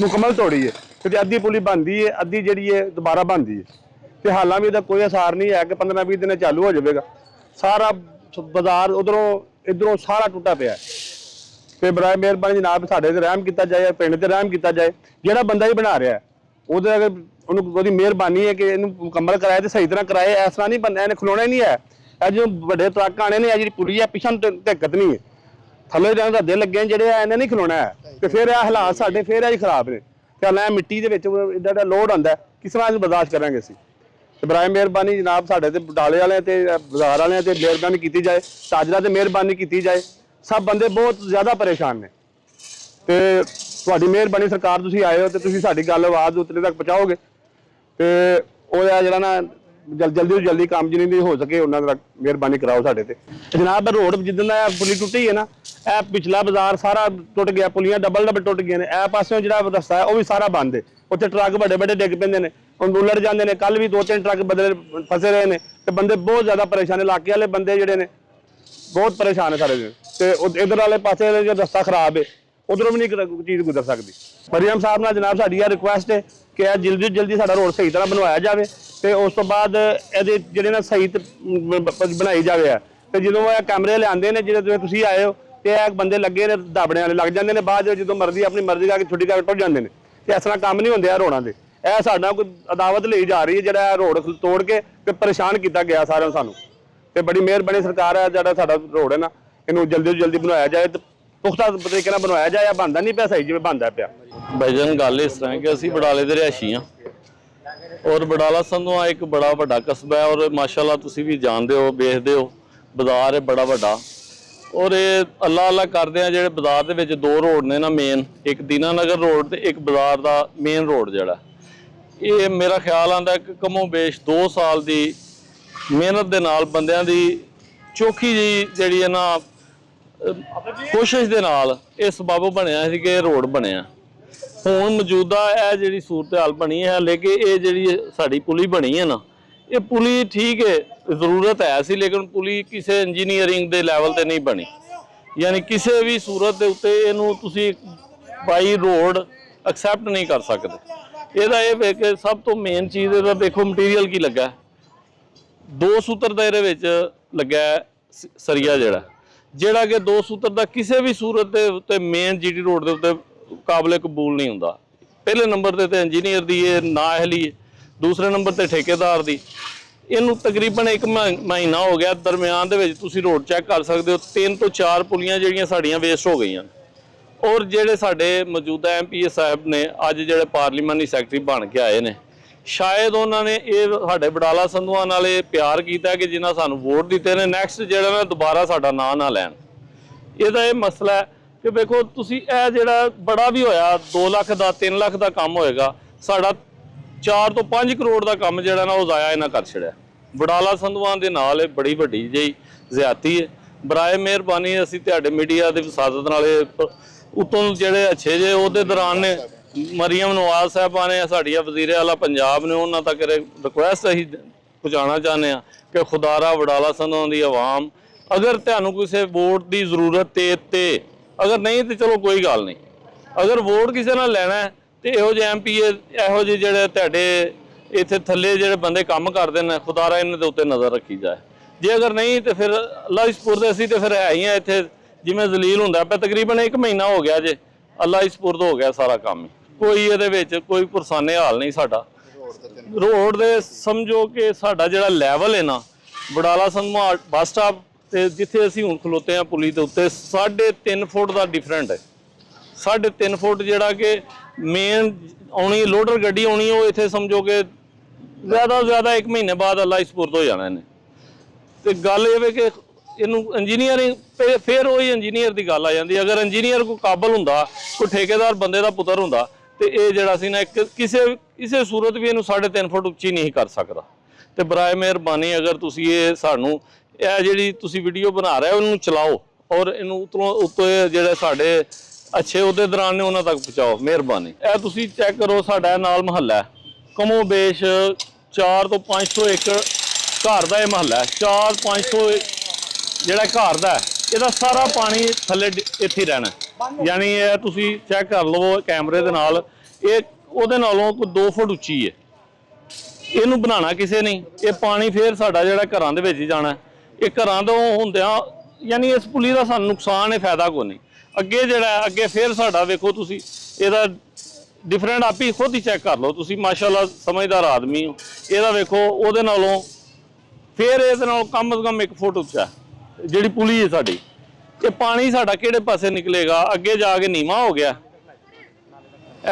ਮੁਕੰਮਲ ਤੋੜੀ ਹੈ। ਤੇ ਅੱਧੀ ਪੁਲੀ ਬਣਦੀ ਹੈ ਅੱਧੀ ਜਿਹੜੀ ਹੈ ਦੁਬਾਰਾ ਬਣਦੀ ਹੈ। ਤੇ ਹਾਲਾਂ ਵੀ ਇਹਦਾ ਕੋਈ ਅਸਾਰ ਨਹੀਂ ਹੈ ਕਿ 15 20 ਦਿਨ ਚਾਲੂ ਹੋ ਜਾਵੇਗਾ। ਸਾਰਾ ਬਾਜ਼ਾਰ ਉਧਰੋਂ ਇਧਰੋਂ ਸਾਰਾ ਟੁੱਟਾ ਪਿਆ ਹੈ। ਤੇ ਬਰਾਏ ਮਿਹਰਬਾਨੀ ਜਨਾਬ ਸਾਡੇ ਤੇ ਰਹਿਮ ਕੀਤਾ ਜਾਏ ਪਿੰਡ ਤੇ ਰਹਿਮ ਕੀਤਾ ਜਾਏ। ਜਿਹੜਾ ਬੰਦਾ ਹੀ ਬਣਾ ਰਿਹਾ ਉਹਦੇ ਅਗਰ ਉਹਨੂੰ ਉਹਦੀ ਮਿਹਰਬਾਨੀ ਹੈ ਕਿ ਇਹਨੂੰ ਮੁਕੰਮਲ ਕਰਾਏ ਤੇ ਸਹੀ ਤਰ੍ਹਾਂ ਕਰਾਏ ਇਸ ਤਰ੍ਹਾਂ ਨਹੀਂ ਬੰਦਾ ਇਹਨੇ ਖਲੋਣਾ ਹੀ ਨਹੀਂ ਹੈ। ਇਹ ਜੋ ਵੱਡੇ ਟਰੱਕ ਆਣੇ ਨੇ ਇਹ ਜਿਹੜੀ ਪੁਲੀ ਹੈ ਪਿਛਾਂ ਨੂੰ ਧੱਕਤ ਨਹੀਂ ਹੈ। ਥੱਲੇ ਜਾਣ ਦਾ ਦਿਲ ਲੱਗੇ ਜਿਹੜੇ ਆ ਇਹਨੇ ਨਹੀਂ ਖਲੋਣਾ ਹੈ। ਤੇ ਫਿਰ ਇਹ ਹਾਲਾਤ ਸਾਡੇ ਫਿਰ ਇਹ ਖਰਾਬ ਨੇ। ਤੇ ਲੈ ਮਿੱਟੀ ਦੇ ਵਿੱਚ ਏਡਾ ਦਾ ਲੋਡ ਆਉਂਦਾ ਕਿਸ ਤਰ੍ਹਾਂ ਇਹਨੂੰ ਬਰਦਾਸ਼ਤ ਕਰਾਂਗੇ ਅਸੀਂ? ਤੇ ਬਰਾਏ ਮਿਹਰਬਾਨੀ ਜਨਾਬ ਸਾਡੇ ਤੇ ਬਡਾਲੇ ਵਾਲਿਆਂ ਤੇ ਅਹ, ਬਾਜ਼ਾਰ ਵਾਲਿਆਂ ਤੇ ਮਿਹਰਬਾਨੀ ਕੀਤੀ ਜਾਏ ਤਾਜਰਾ ਤੇ ਮਿਹਰਬਾਨੀ ਕੀਤੀ ਜਾਏ। ਸਭ ਬੰਦੇ ਬਹੁਤ ਜ਼ਿਆਦਾ ਪਰੇਸ਼ਾਨ ਨੇ। ਤੇ ਤੁਹਾਡੀ ਮਿਹਰਬਾਨੀ ਸਰਕਾਰ ਤੁਸੀਂ ਆਏ ਹੋ ਤੇ ਤੁਸੀਂ ਸਾਡੀ ਗੱਲ ਆਵਾਜ਼ ਉਤਲੇ ਤੱਕ ਪਹੁੰਚਾਓਗੇ। ਤੇ ਉਹਦਾ ਜਿਹੜਾ ਨਾ, ਜਲ, ਜਲਦੀ ਤੋਂ ਜਲਦੀ ਕੰਮ ਜਿੰਨੀ ਹੋ ਸਕੇ, ਉਹਨਾਂ ਦਾ ਮਿਹਰਬਾਨੀ ਕਰਾਓ ਸਾਡੇ ਤੇ। ਜਨਾਬ ਰੋਡ ਜਿੱਦਾਂ ਦਾ ਇਹ ਪੁਲੀ ਟੁੱਟੀ ਹੈ ਨਾ, ਇਹ ਪਿਛਲਾ ਬਾਜ਼ਾਰ ਸਾਰਾ ਟੁੱਟ ਗਿਆ, ਪੁਲੀਆਂ ਡਬਲ ਡਬਲ ਟੁੱਟ ਗਈਆਂ ਨੇ। ਇਹ ਪਾਸਿਓਂ ਜਿਹੜਾ ਰਸਤਾ ਹੈ, ਉਹ ਵੀ ਸਾਰਾ ਬੰਦ ਹੈ। ਉੱਥੇ ਟਰੱਕ ਵੱਡੇ ਵੱਡੇ ਡਿੱਗ ਪੈਂਦੇ ਨੇ, ਹੁਣ ਉਲੜ ਜਾਂਦੇ ਨੇ ਕੱਲ ਵੀ ਦੋ ਤਿੰਨ ਟਰੱਕ ਬਦਲੇ ਫਸੇ ਰਹੇ ਨੇ, ਤੇ ਬੰਦੇ ਬਹੁਤ ਜ਼ਿਆਦਾ ਪਰੇਸ਼ਾਨ ਨੇ, ਇਲਾਕੇ ਵਾਲੇ ਬੰਦੇ ਜਿਹੜੇ ਨੇ, ਬਹੁਤ ਪਰੇਸ਼ਾਨ ਹੈ ਸਾਰੇ ਜਣੇ। ਤੇ ਇਧਰ ਵਾਲੇ ਪਾਸੇ ਦਾ ਰਸਤਾ ਖਰਾਬ ਹੈ, ਉਧਰੋਂ ਵੀ ਨਹੀਂ ਚੀਜ਼ ਗੁਜ਼ਰ ਸਕਦੀ। ਮਰੀਮ ਸਾਹਿਬ ਨਾਲ ਜਨਾਬ, ਸਾਡੀ ਇਹ ਰਿਕੁਐਸਟ ਹੈ ਕਿ ਇਹ ਜਲਦੀ ਤੋਂ ਜਲਦੀ ਸਾਡਾ ਰੋਡ ਸਹੀ ਤਰ੍ਹਾਂ ਬਣਵਾਇਆ ਜਾਵੇ ਤੇ ਉਸ ਤੋਂ ਬਾਅਦ ਇਹਦੇ ਜਿਹੜੇ ਨਾ ਸਹੀ ਤ- ਮ- ਬ- ਬਣਾਈ ਜਾਵੇ ਆ। ਤੇ ਜਦੋਂ ਇਹ ਕੈਮਰੇ ਲਿਆਂਦੇ ਨੇ, ਜਿਹੜੇ ਜਿਵੇਂ ਤੁਸੀਂ ਆਏ ਹੋ ਤੇ ਇਹ ਬੰਦੇ ਲੱਗੇ ਨੇ ਦਾਬੜੇ ਵਾਲੇ, ਲੱਗ ਜਾਂਦੇ ਨੇ। ਬਾਅਦ ਵਿੱਚ ਜਦੋਂ ਮਰਜ਼ੀ ਆਪਣੀ ਮਰਜ਼ੀ ਕਰਕੇ ਛੁੱਟੀ ਕਰਕੇ ਟੁੱਟ ਜਾਂਦੇ ਨੇ। ਤੇ ਇਸ ਤਰ੍ਹਾਂ ਕੰਮ ਨਹੀਂ ਹੁੰਦੇ ਆ ਰੋੜਾਂ ਦੇ। ਇਹ ਸਾਡਾ ਕੋਈ ਅਦਾਵਤ ਲਈ ਜਾ ਰਹੀ ਹੈ, ਜਿਹੜਾ ਇਹ ਰੋਡ ਤੋੜ ਕੇ ਤੇ ਪਰੇਸ਼ਾਨ ਕੀਤਾ ਗਿਆ ਸਾਰਿਆਂ ਨੂੰ ਸਾਨੂੰ। ਤੇ ਬੜੀ ਮਿਹਰਬਾਨੀ ਸਰਕਾਰ ਹੈ, ਜਿਹੜਾ ਸਾਡਾ ਰੋਡ ਹੈ ਨਾ, ਇਹਨੂੰ ਜਲਦੀ ਤੋਂ ਜਲਦੀ ਬਣਾਇਆ ਜਾਏ ਤੇ ਪੁਖਤਾ ਤਰੀਕੇ ਨਾਲ ਬਣਵਾਇਆ ਜਾਏ, ਆ ਬਣਦਾ ਨਹੀਂ ਪਿਆ ਸਹੀ ਜਿਵੇਂ ਬਣਦਾ ਪਿਆ। ਭਾਈਜਾਨ ਗੱਲ ਇਸ ਤਰ੍ਹਾਂ ਕਿ ਅਸੀਂ ਬਡਾਲੇ ਦੇ ਰਿਹਾਇਸ਼ੀ ਹਾਂ। ਔਰ ਬਡਾਲਾ ਸੰਧਵਾ ਇੱਕ ਬੜਾ ਵੱਡਾ ਕਸਬਾ ਹੈ ਔਰ ਮਾਸ਼ਾਅੱਲਾ ਤੁਸੀਂ ਵੀ ਜਾਣਦੇ ਹੋ, ਵੇਖਦੇ ਹੋ, ਬਾਜ਼ਾਰ ਹੈ ਬੜਾ ਵੱਡਾ। ਔਰ ਇਹ ਅੱਲਾ ਅੱਲਾ ਕਰਦੇ ਆ ਜਿਹੜੇ ਬਾਜ਼ਾਰ ਦੇ ਵਿੱਚ ਦੋ ਰੋਡ ਨੇ ਨਾ ਮੇਨ ਇੱਕ ਦੀਨਾਨਗਰ ਰੋਡ ਤੇ ਇੱਕ ਬਾਜ਼ਾਰ ਦਾ ਮੇਨ ਰੋਡ ਜਿਹੜਾ। ਇਹ ਮੇਰਾ ਖਿਆਲ ਆਂਦਾ ਕਿ ਕਮੋ ਬੇਸ਼ 2 ਸਾਲ ਦੀ ਮਿਹਨਤ ਦੇ ਨਾਲ ਬੰਦਿਆਂ ਦੀ ਚੋਖੀ ਜੀ ਜਿਹੜੀ ਹੈ ਨਾ ਕੋਸ਼ਿਸ਼ ਦੇ ਨਾਲ ਇਹ ਸਬਬ ਬਣਿਆ ਸੀ ਕਿ ਇਹ ਰੋਡ ਬਣਿਆ। ਹੁਣ ਮੌਜੂਦਾ ਇਹ ਜਿਹੜੀ ਸੂਰਤ ਹਾਲ ਬਣੀ ਹੈ, ਲੇਕਿਨ ਇਹ ਜਿਹੜੀ ਸਾਡੀ ਪੁਲੀ ਬਣੀ ਹੈ ਨਾ, ਇਹ ਪੁਲੀ ਠੀਕ ਹੈ, ਜ਼ਰੂਰਤ ਹੈ ਸੀ, ਲੇਕਿਨ ਪੁਲੀ ਕਿਸੇ ਇੰਜੀਨੀਅਰਿੰਗ ਦੇ ਲੈਵਲ ਤੇ ਨਹੀਂ ਬਣੀ। ਯਾਨੀ ਕਿਸੇ ਵੀ ਸੂਰਤ ਦੇ ਉੱਤੇ ਇਹਨੂੰ ਤੁਸੀਂ ਬਾਈ ਰੋਡ ਐਕਸੈਪਟ ਨਹੀਂ ਕਰ ਸਕਦੇ। ਇਹਦਾ ਇਹ ਵੇ ਕਿ ਸਭ ਤੋਂ ਮੇਨ ਚੀਜ਼ ਇਹਦਾ ਦੇਖੋ ਮਟੀਰੀਅਲ ਕੀ ਲੱਗਾ। ਦੋ ਸੂਤਰ ਦਾ ਇਹਦੇ ਵਿੱਚ ਲੱਗਾ ਸਰੀਆ ਜਿਹੜਾ। ਜਿਹੜਾ ਕਿ ਦੋ ਸੂਤਰ ਦਾ ਕਿਸੇ ਵੀ ਸੂਰਤ ਦੇ ਉੱਤੇ ਮੇਨ ਜੀਟੀ ਰੋਡ ਦੇ ਉੱਤੇ ਕਾਬਲੇ ਕਬੂਲ ਨਹੀਂ ਹੁੰਦਾ। ਪਹਿਲੇ ਨੰਬਰ ਤੇ ਤੇ ਇੰਜੀਨੀਅਰ ਦੀ ਇਹ ਨਾਅਹਲੀ ਹੈ ਦੂਸਰੇ ਨੰਬਰ ਤੇ ਠੇਕੇਦਾਰ ਦੀ। ਇਹਨੂੰ ਤਕਰੀਬਨ 1 ਮਹੀਨਾ ਹੋ ਗਿਆ, ਦਰਮਿਆਨ ਦੇ ਵਿੱਚ ਤੁਸੀਂ ਰੋਡ ਚੈੱਕ ਕਰ ਸਕਦੇ ਹੋ, ਤਿੰਨ ਤੋਂ ਚਾਰ ਪੁਲੀਆਂ ਜਿਹੜੀਆਂ ਸਾਡੀਆਂ ਵੇਸਟ ਹੋ ਗਈਆਂ। ਔਰ ਜਿਹੜੇ ਸਾਡੇ ਮੌਜੂਦਾ ਐਮਪੀ ਸਾਹਿਬ ਨੇ, ਅੱਜ ਜਿਹੜੇ ਪਾਰਲੀਮਾਨੀ ਸੈਕਟਰੀ ਬਣ ਕੇ ਆਏ ਨੇ ਸ਼ਾਇਦ ਉਹਨਾਂ ਨੇ ਇਹ ਸਾਡੇ ਬਡਾਲਾ ਸੰਧੂਆਂ ਨਾਲ ਇਹ ਪਿਆਰ ਕੀਤਾ ਕਿ ਜਿਨ੍ਹਾਂ ਸਾਨੂੰ ਵੋਟ ਦਿੱਤੇ ਨੇ। ਨੈਕਸਟ ਜਿਹੜਾ ਨਾ, ਦੁਬਾਰਾ ਸਾਡਾ ਨਾਂ ਨਾ ਲੈਣ। ਇਹਦਾ ਇਹ ਮਸਲਾ ਹੈ ਕਿ ਵੇਖੋ, ਤੁਸੀਂ ਇਹ ਜਿਹੜਾ ਬੜਾ ਵੀ ਹੋਇਆ 2 ਲੱਖ ਦਾ 3 ਲੱਖ ਦਾ ਕੰਮ ਹੋਏਗਾ, ਸਾਡਾ 4 ਤੋਂ 5 ਕਰੋੜ ਦਾ ਕੰਮ ਜਿਹੜਾ ਨਾ ਉਹ ਜ਼ਾਇਆ ਇਹਨਾਂ ਕਰ ਛੜਿਆ ਬਡਾਲਾ ਸੰਧਵਾਂ ਦੇ ਨਾਲ ਇਹ ਬੜੀ ਵੱਡੀ ਜਿਹੀ ਜ਼ਿਆਤੀ ਹੈ। ਬਰਾਏ ਮਿਹਰਬਾਨੀ, ਅਸੀਂ ਤੁਹਾਡੇ ਮੀਡੀਆ ਦੇ ਵਿਸਾਦਤ ਨਾਲ ਇਹ ਉਤੋਂ ਜਿਹੜੇ ਅੱਛੇ ਜੇ ਉਹਦੇ ਦੌਰਾਨ ਨੇ ਮਰੀਮ ਨਵਾਜ਼ ਸਾਹਿਬਾਂ ਨੇ, ਸਾਡੀਆਂ ਵਜ਼ੀਰੇ ਆਲਾ ਪੰਜਾਬ ਨੇ ਉਹਨਾਂ ਤੱਕ ਰਿਕੁਐਸਟ ਅਸੀਂ ਪਹੁੰਚਾਉਣਾ ਚਾਹੁੰਦੇ ਆ ਕਿ ਖੁਦਾਰਾ ਵਡਾਲਾ ਸੰਧਵਾਂ ਦੀ ਆਵਾਮ, ਅਗਰ ਤੁਹਾਨੂੰ ਕਿਸੇ ਵੋਟ ਦੀ ਜ਼ਰੂਰਤ ਤੇ ਤੇ ਅਗਰ ਨਹੀਂ ਤੇ ਚਲੋ ਕੋਈ ਗੱਲ ਨਹੀਂ ਅਗਰ ਵੋਟ ਕਿਸੇ ਨਾਲ ਲੈਣਾ ਹੈ ਤੇ ਇਹੋ ਜਿਹੇ ਐਮਪੀਏ ਇਹੋ ਜਿਹੇ ਜਿਹੜੇ ਤੁਹਾਡੇ ਇੱਥੇ ਥੱਲੇ ਜਿਹੜੇ ਬੰਦੇ ਕੰਮ ਕਰਦੇ ਨੇ, ਖੁਦਾਰਾ ਇਹਨਾਂ ਦੇ ਉੱਤੇ ਨਜ਼ਰ ਰੱਖੀ ਜਾਏ ਜੇ ਅਗਰ ਨਹੀਂ ਤੇ ਫਿਰ ਅੱਲਾ ਇਸ ਪੁਰਦੇ ਅਸੀਂ ਤੇ ਫਿਰ ਹੈ ਹੀ ਆ ਇੱਥੇ, ਜਿਵੇਂ ਜ਼ਲੀਲ ਹੁੰਦਾ ਪਿਆ, ਤਕਰੀਬਨ 1 ਮਹੀਨਾ ਹੋ ਗਿਆ ਜੇ, ਅੱਲਾ ਇਸਪੁਰ ਤੋਂ ਹੋ ਗਿਆ ਸਾਰਾ ਕੰਮ ਹੀ। ਕੋਈ ਇਹਦੇ ਵਿੱਚ ਕੋਈ ਪੁਰਸਾਨੇ ਹਾਲ ਨਹੀਂ ਸਾਡਾ। ਰੋਡ ਦੇ ਸਮਝੋ ਕਿ ਸਾਡਾ ਜਿਹੜਾ ਲੈਵਲ ਹੈ ਨਾ, ਬਡਾਲਾ ਸੰਧਮਾ ਬੱਸ ਸਟਾਪ ਤੇ ਜਿੱਥੇ ਅਸੀਂ ਹੁਣ ਖਲੋਤੇ ਆ ਪੁਲੀ ਦੇ ਉੱਤੇ 3.5 ਫੁੱਟ ਦਾ ਡਿਫਰੈਂਟ ਹੈ। ਸਾਢੇ ਤਿੰਨ ਫੁੱਟ ਜਿਹੜਾ ਕਿ ਮੇਨ ਆਉਣੀ ਲੋਡਰ ਗੱਡੀ ਆਉਣੀ, ਉਹ ਇੱਥੇ ਸਮਝੋ ਕਿ ਜ਼ਿਆਦਾ ਤੋਂ ਜ਼ਿਆਦਾ 1 ਮਹੀਨੇ ਬਾਅਦ ਅੱਲਾ ਇਸ ਪੁਰਦ ਹੋ ਜਾਣਾ ਇਹਨੇ। ਤੇ ਗੱਲ ਇਹ ਵੇ ਕਿ ਇਹਨੂੰ ਇੰਜੀਨੀਅਰਿੰਗ ਫਿਰ ਉਹੀ ਇੰਜੀਨੀਅਰ ਦੀ ਗੱਲ ਆ ਜਾਂਦੀ ਅਗਰ ਇੰਜੀਨੀਅਰ ਕੋਈ ਕਾਬਲ ਹੁੰਦਾ, ਕੋਈ ਠੇਕੇਦਾਰ ਬੰਦੇ ਦਾ ਪੁੱਤਰ ਹੁੰਦਾ ਤੇ ਇਹ ਜਿਹੜਾ ਸੀ ਨਾ ਇੱਕ ਕਿਸੇ ਕਿਸੇ ਸੂਰਤ ਵੀ ਇਹਨੂੰ 3.5 ਫੁੱਟ ਉੱਚੀ ਨਹੀਂ ਕਰ ਸਕਦਾ। ਤੇ ਬਰਾਏ ਮਿਹਰਬਾਨੀ ਅਗਰ ਤੁਸੀਂ ਇਹ ਸਾਨੂੰ, ਇਹ ਜਿਹੜੀ ਤੁਸੀਂ ਵੀਡੀਓ ਬਣਾ ਰਹੇ ਹੋ ਉਹਨੂੰ ਚਲਾਓ ਔਰ ਇਹਨੂੰ ਉਤੋਂ ਉੱਤੇ ਜਿਹੜੇ ਸਾਡੇ ਅੱਛੇ ਉਹਦੇ ਦੌਰਾਨ ਨੇ, ਉਹਨਾਂ ਤੱਕ ਪਹੁੰਚਾਓ। ਮਿਹਰਬਾਨੀ। ਇਹ ਤੁਸੀਂ ਚੈੱਕ ਕਰੋ, ਸਾਡਾ ਨਾਲ ਮਹੱਲਾ ਹੈ। ਕਮੋ ਬੇਸ਼ 4 ਤੋਂ 500 ਏਕੜ ਘਰ ਦਾ ਇਹ ਮਹੱਲਾ ਹੈ। 4 500 ਜਿਹੜਾ ਘਰ ਦਾ ਇਹਦਾ ਸਾਰਾ ਪਾਣੀ ਥੱਲੇ ਡ- ਇੱਥੇ ਹੀ ਰਹਿਣਾ। ਯਾਨੀ ਇਹ ਤੁਸੀਂ ਚੈੱਕ ਕਰ ਲਵੋ ਕੈਮਰੇ ਦੇ ਨਾਲ। ਇਹ ਉਹਦੇ ਨਾਲੋਂ ਕੋਈ 2 ਫੁੱਟ ਉੱਚੀ ਹੈ। ਇਹਨੂੰ ਬਣਾਉਣਾ ਕਿਸੇ ਨਹੀਂ ਇਹ ਪਾਣੀ ਫੇਰ ਸਾਡਾ ਜਿਹੜਾ ਘਰਾਂ ਦੇ ਵਿੱਚ ਹੀ ਜਾਣਾ। ਇਹ ਘਰਾਂ ਤੋਂ ਹੁੰਦਿਆਂ ਯਾਨੀ ਇਸ ਪੁਲੀ ਦਾ ਸਾਨੂੰ ਨੁਕਸਾਨ ਹੈ, ਫਾਇਦਾ ਕੋਈ ਨਹੀਂ। ਅੱਗੇ ਜਿਹੜਾ, ਅੱਗੇ ਫੇਰ ਸਾਡਾ ਵੇਖੋ ਤੁਸੀਂ। ਇਹਦਾ ਡਿਫਰੈਂਟ ਆਪ ਹੀ ਖੁਦ ਹੀ ਚੈੱਕ ਕਰ ਲਓ ਤੁਸੀਂ। ਮਾਸ਼ਾਅੱਲਾ ਸਮਝਦਾਰ ਆਦਮੀ ਹੋ। ਇਹਦਾ ਵੇਖੋ, ਉਹਦੇ ਨਾਲੋਂ ਫੇਰ ਇਹਦੇ ਨਾਲ ਕਮ ਸੇ ਕਮ 1 ਫੁੱਟ ਉੱਚਾ। ਜਿਹੜੀ ਪੁਲੀ ਹੈ ਸਾਡੀ। ਇਹ ਪਾਣੀ ਸਾਡਾ ਕਿਹੜੇ ਪਾਸੇ ਨਿਕਲੇਗਾ? ਅੱਗੇ ਜਾ ਕੇ ਨੀਵਾ ਹੋ ਗਿਆ।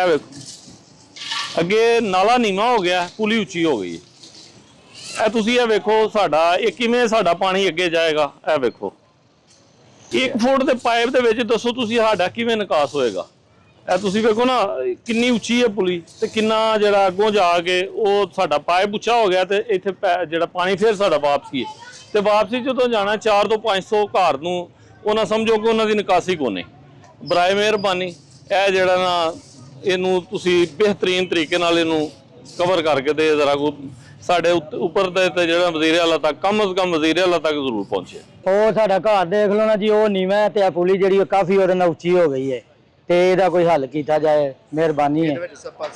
ਇਹ ਵੇਖੋ। ਅੱਗੇ ਨਾਲਾ ਨੀਵਾ ਹੋ ਗਿਆ, ਪੁਲੀ ਉੱਚੀ ਹੋ ਗਈ। ਇਹ ਤੁਸੀਂ ਇਹ ਵੇਖੋ ਸਾਡਾ, ਇਹ ਕਿਵੇਂ ਸਾਡਾ ਪਾਣੀ ਅੱਗੇ ਜਾਏਗਾ? ਇਹ ਵੇਖੋ। 1 ਫੁੱਟ ਦੇ ਪਾਈਪ ਦੇ ਵਿੱਚ ਦੱਸੋ ਤੁਸੀਂ ਸਾਡਾ ਕਿਵੇਂ ਨਿਕਾਸ ਹੋਏਗਾ। ਇਹ ਤੁਸੀਂ ਵੇਖੋ ਨਾ, ਕਿੰਨੀ ਉੱਚੀ ਹੈ ਪੁਲੀ ਤੇ ਕਿੰਨਾ ਜਿਹੜਾ ਅੱਗੋਂ ਜਾ ਕੇ ਉਹ ਸਾਡਾ ਪਾਈਪ ਉੱਚਾ ਹੋ ਗਿਆ ਤੇ ਇੱਥੇ ਪੈ- ਜਿਹੜਾ ਪਾਣੀ ਫਿਰ ਸਾਡਾ ਵਾਪਸੀ ਹੈ। ਤੇ ਵਾਪਸੀ ਜਦੋਂ ਜਾਣਾ 4 ਤੋਂ 500 ਘਰ ਨੂੰ ਉਹਨਾਂ ਸਮਝੋ ਕਿ ਉਹਨਾਂ ਦੀ ਨਿਕਾਸੀ ਕੋਨੇ। ਬਰਾਏ ਮਿਹਰਬਾਨੀ ਇਹ ਜਿਹੜਾ ਨਾ ਇਹਨੂੰ ਤੁਸੀਂ ਬਿਹਤਰੀਨ ਤਰੀਕੇ ਨਾਲ ਇਹਨੂੰ ਕਵਰ ਕਰਕੇ ਤੇ ਜ਼ਰਾ ਕੋ ਸਾਡੇ ਉੱਪਰ ਤੇ ਤੇ ਜਿਹੜਾ ਵਜ਼ੀਰ ਆਲਾ ਤੱਕ ਕਮ ਅਜ਼ ਕਮ ਵਜ਼ੀਰ ਆਲਾ ਤੱਕ ਜ਼ਰੂਰ ਪਹੁੰਚੇ। ਉਹ ਸਾਡਾ ਘਰ ਦੇਖ ਲਓ ਨਾ ਜੀ ਉਹ ਨੀਵਾਂ ਤੇ ਆ ਪੁਲੀ ਜਿਹੜੀ ਉਹ ਕਾਫੀ ਉਹਦੇ ਨਾਲ ਉੱਚੀ ਹੋ ਗਈ ਹੈ। ਤੇ ਇਹਦਾ ਕੋਈ ਹੱਲ ਕੀਤਾ ਜਾਏ ਮਿਹਰਬਾਨੀ ਹੈ।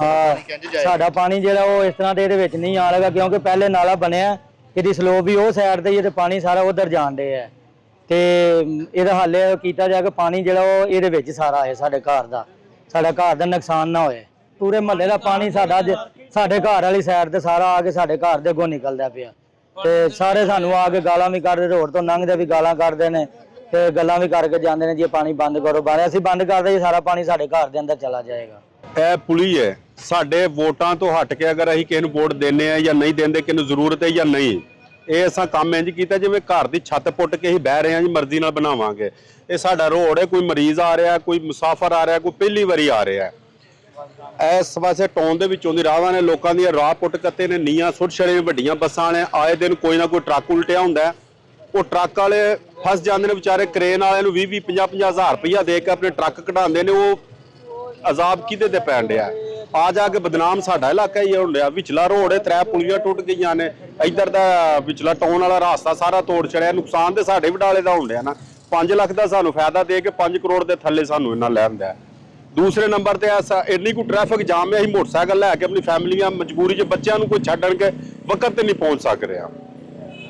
ਹਾਂ ਸਾਡਾ ਪਾਣੀ ਜਿਹੜਾ ਉਹ ਇਸ ਤਰ੍ਹਾਂ ਦੇ ਇਹਦੇ ਵਿੱਚ ਨਹੀਂ ਆਣ ਲੱਗਾ ਕਿਉਂਕਿ ਪਹਿਲੇ ਨਾਲਾ ਬਣਿਆ ਇਹਦੀ ਸਲੋਪ ਵੀ ਉਹ ਸਾਈਡ ਤੇ ਹੀ ਤੇ ਪਾਣੀ ਸਾਰਾ ਉਧਰ ਜਾਣ ਡਿਆ ਹੈ। ਤੇ ਇਹਦਾ ਹੱਲ ਕੀਤਾ ਜਾਏ ਕਿ ਪਾਣੀ ਜਿਹੜਾ ਉਹ ਇਹਦੇ ਵਿੱਚ ਸਾਰਾ ਆਏ ਸਾਡੇ ਘਰ ਦਾ। ਸਾਡਾ ਘਰ ਦਾ ਨੁਕਸਾਨ ਨਾ ਹੋਏ। ਪੂਰੇ ਮਹੱਲੇ ਦਾ ਪਾਣੀ ਸਾਡਾ ਸਾਡੇ ਘਰ ਵਾਲੀ ਸਾਈਡ ਤੇ ਸਾਰਾ ਆ ਕੇ ਸਾਡੇ ਘਰ ਦੇ ਅੱਗੋਂ ਨਿਕਲਦਾ ਪਿਆ। ਤੇ ਸਾਰੇ ਸਾਨੂੰ ਆ ਕੇ ਗਾਲਾਂ ਵੀ ਕੱਢਦੇ ਰੋਡ ਤੋਂ ਲੰਘਦੇ ਵੀ ਗਾਲਾਂ ਕੱਢਦੇ ਨੇ ਤੇ ਗੱਲਾਂ ਵੀ ਕਰਕੇ ਜਾਂਦੇ ਨੇ, ਜੀ ਪਾਣੀ ਬੰਦ ਕਰੋ ਬਾਰੇ ਅਸੀਂ ਬੰਦ ਕਰਦੇ ਜੀ ਸਾਰਾ ਪਾਣੀ ਸਾਡੇ ਘਰ ਦੇ ਅੰਦਰ ਚਲਾ ਜਾਏਗਾ। ਇਹ ਪੁਲੀ ਹੈ। ਸਾਡੇ ਵੋਟਾਂ ਤੋਂ ਹਟ ਕੇ ਅਗਰ ਅਸੀਂ ਕਿਸੇ ਨੂੰ ਵੋਟ ਦਿੰਨੇ ਆ ਜਾਂ ਨਹੀਂ ਦਿੰਦੇ, ਕਿਸੇ ਨੂੰ ਜ਼ਰੂਰਤ ਹੈ ਜਾਂ ਨਹੀਂ। ਇਹ ਅਸਾਂ ਕੰਮ ਇੰਜ ਕੀਤਾ ਜਿਵੇਂ ਘਰ ਦੀ ਛੱਤ ਪੁੱਟ ਕੇ ਅਸੀਂ ਬਹਿ ਰਹੇ ਹਾਂ ਜੀ, ਮਰਜ਼ੀ ਨਾਲ ਬਣਾਵਾਂਗੇ। ਇਹ ਸਾਡਾ ਰੋਡ ਹੈ, ਕੋਈ ਮਰੀਜ਼ ਆ ਰਿਹਾ, ਕੋਈ ਮੁਸਾਫਰ ਆ ਰਿਹਾ, ਕੋਈ ਪਹਿਲੀ ਵਾਰੀ ਆ ਰਿਹਾ ਇਸ ਪਾਸੇ ਟੌਨ ਦੇ ਵਿੱਚੋਂ ਦੀ ਰਾਹਾਂ ਨੇ ਲੋਕਾਂ ਦੀਆਂ ਰਾਹ ਪੁੱਟ ਕੱਤੇ ਨੇ ਨੀਆਂ ਸੁੱਟ ਛੜੇ, ਵੱਡੀਆਂ ਬੱਸਾਂ ਨੇ, ਆਏ ਦਿਨ ਕੋਈ ਨਾ ਕੋਈ ਟਰੱਕ ਉਲਟਿਆ ਹੁੰਦਾ ਉਹ ਟਰੱਕ ਵਾਲੇ ਫਸ ਜਾਂਦੇ ਨੇ ਵਿਚਾਰੇ, ਕ੍ਰੇਨ ਵਾਲਿਆਂ ਨੂੰ 20 20 50 50 ਹਜ਼ਾਰ ਰੁਪਈਆ ਦੇ ਕੇ ਆਪਣੇ ਟਰੱਕ ਕਢਾਉਂਦੇ ਨੇ, ਉਹ ਅਜ਼ਾਬ ਕਿਹਦੇ ਤੇ ਪੈਣ ਡਿਆ? ਆ ਜਾ ਕੇ ਬਦਨਾਮ ਸਾਡਾ ਇਲਾਕਾ ਹੀ ਹੋਣ ਡਿਆ ਵਿਚਲਾ ਰੋਡ ਹੈ ਤਰੇ ਪੁਲੀਆਂ ਟੁੱਟ ਗਈਆਂ ਨੇ, ਇੱਧਰ ਦਾ ਵਿਚਲਾ ਟਾਊਨ ਵਾਲਾ ਰਾਸਤਾ ਸਾਰਾ ਤੋੜ ਚੜਿਆ ਨੁਕਸਾਨ ਤੇ ਸਾਡੇ ਵਡਾਲੇ ਦਾ ਹੋਣ ਡਿਆ ਨਾ। 5 ਲੱਖ ਦਾ ਸਾਨੂੰ ਫਾਇਦਾ ਦੇ ਕੇ 5 ਕਰੋੜ ਦੇ ਥੱਲੇ ਸਾਨੂੰ ਇਹਨਾਂ ਲੈ ਆਂਦਾ ਦੂਸਰੇ ਨੰਬਰ ਤੇ ਐਸਾ ਇੰਨੀ ਕੋ ਟ੍ਰੈਫਿਕ ਜਾਮ ਹੈ, ਅਸੀਂ ਮੋਟਰਸਾਈਕਲ ਲੈ ਕੇ ਆਪਣੀ ਫੈਮਲੀਆਂ, ਮਜਬੂਰੀ 'ਚ ਬੱਚਿਆਂ ਨੂੰ ਕੋਈ ਛੱਡਣ ਕੇ ਵਕਤ ਤੇ ਨਹੀਂ ਪਹੁੰਚ ਸਕ ਰਿਹਾ।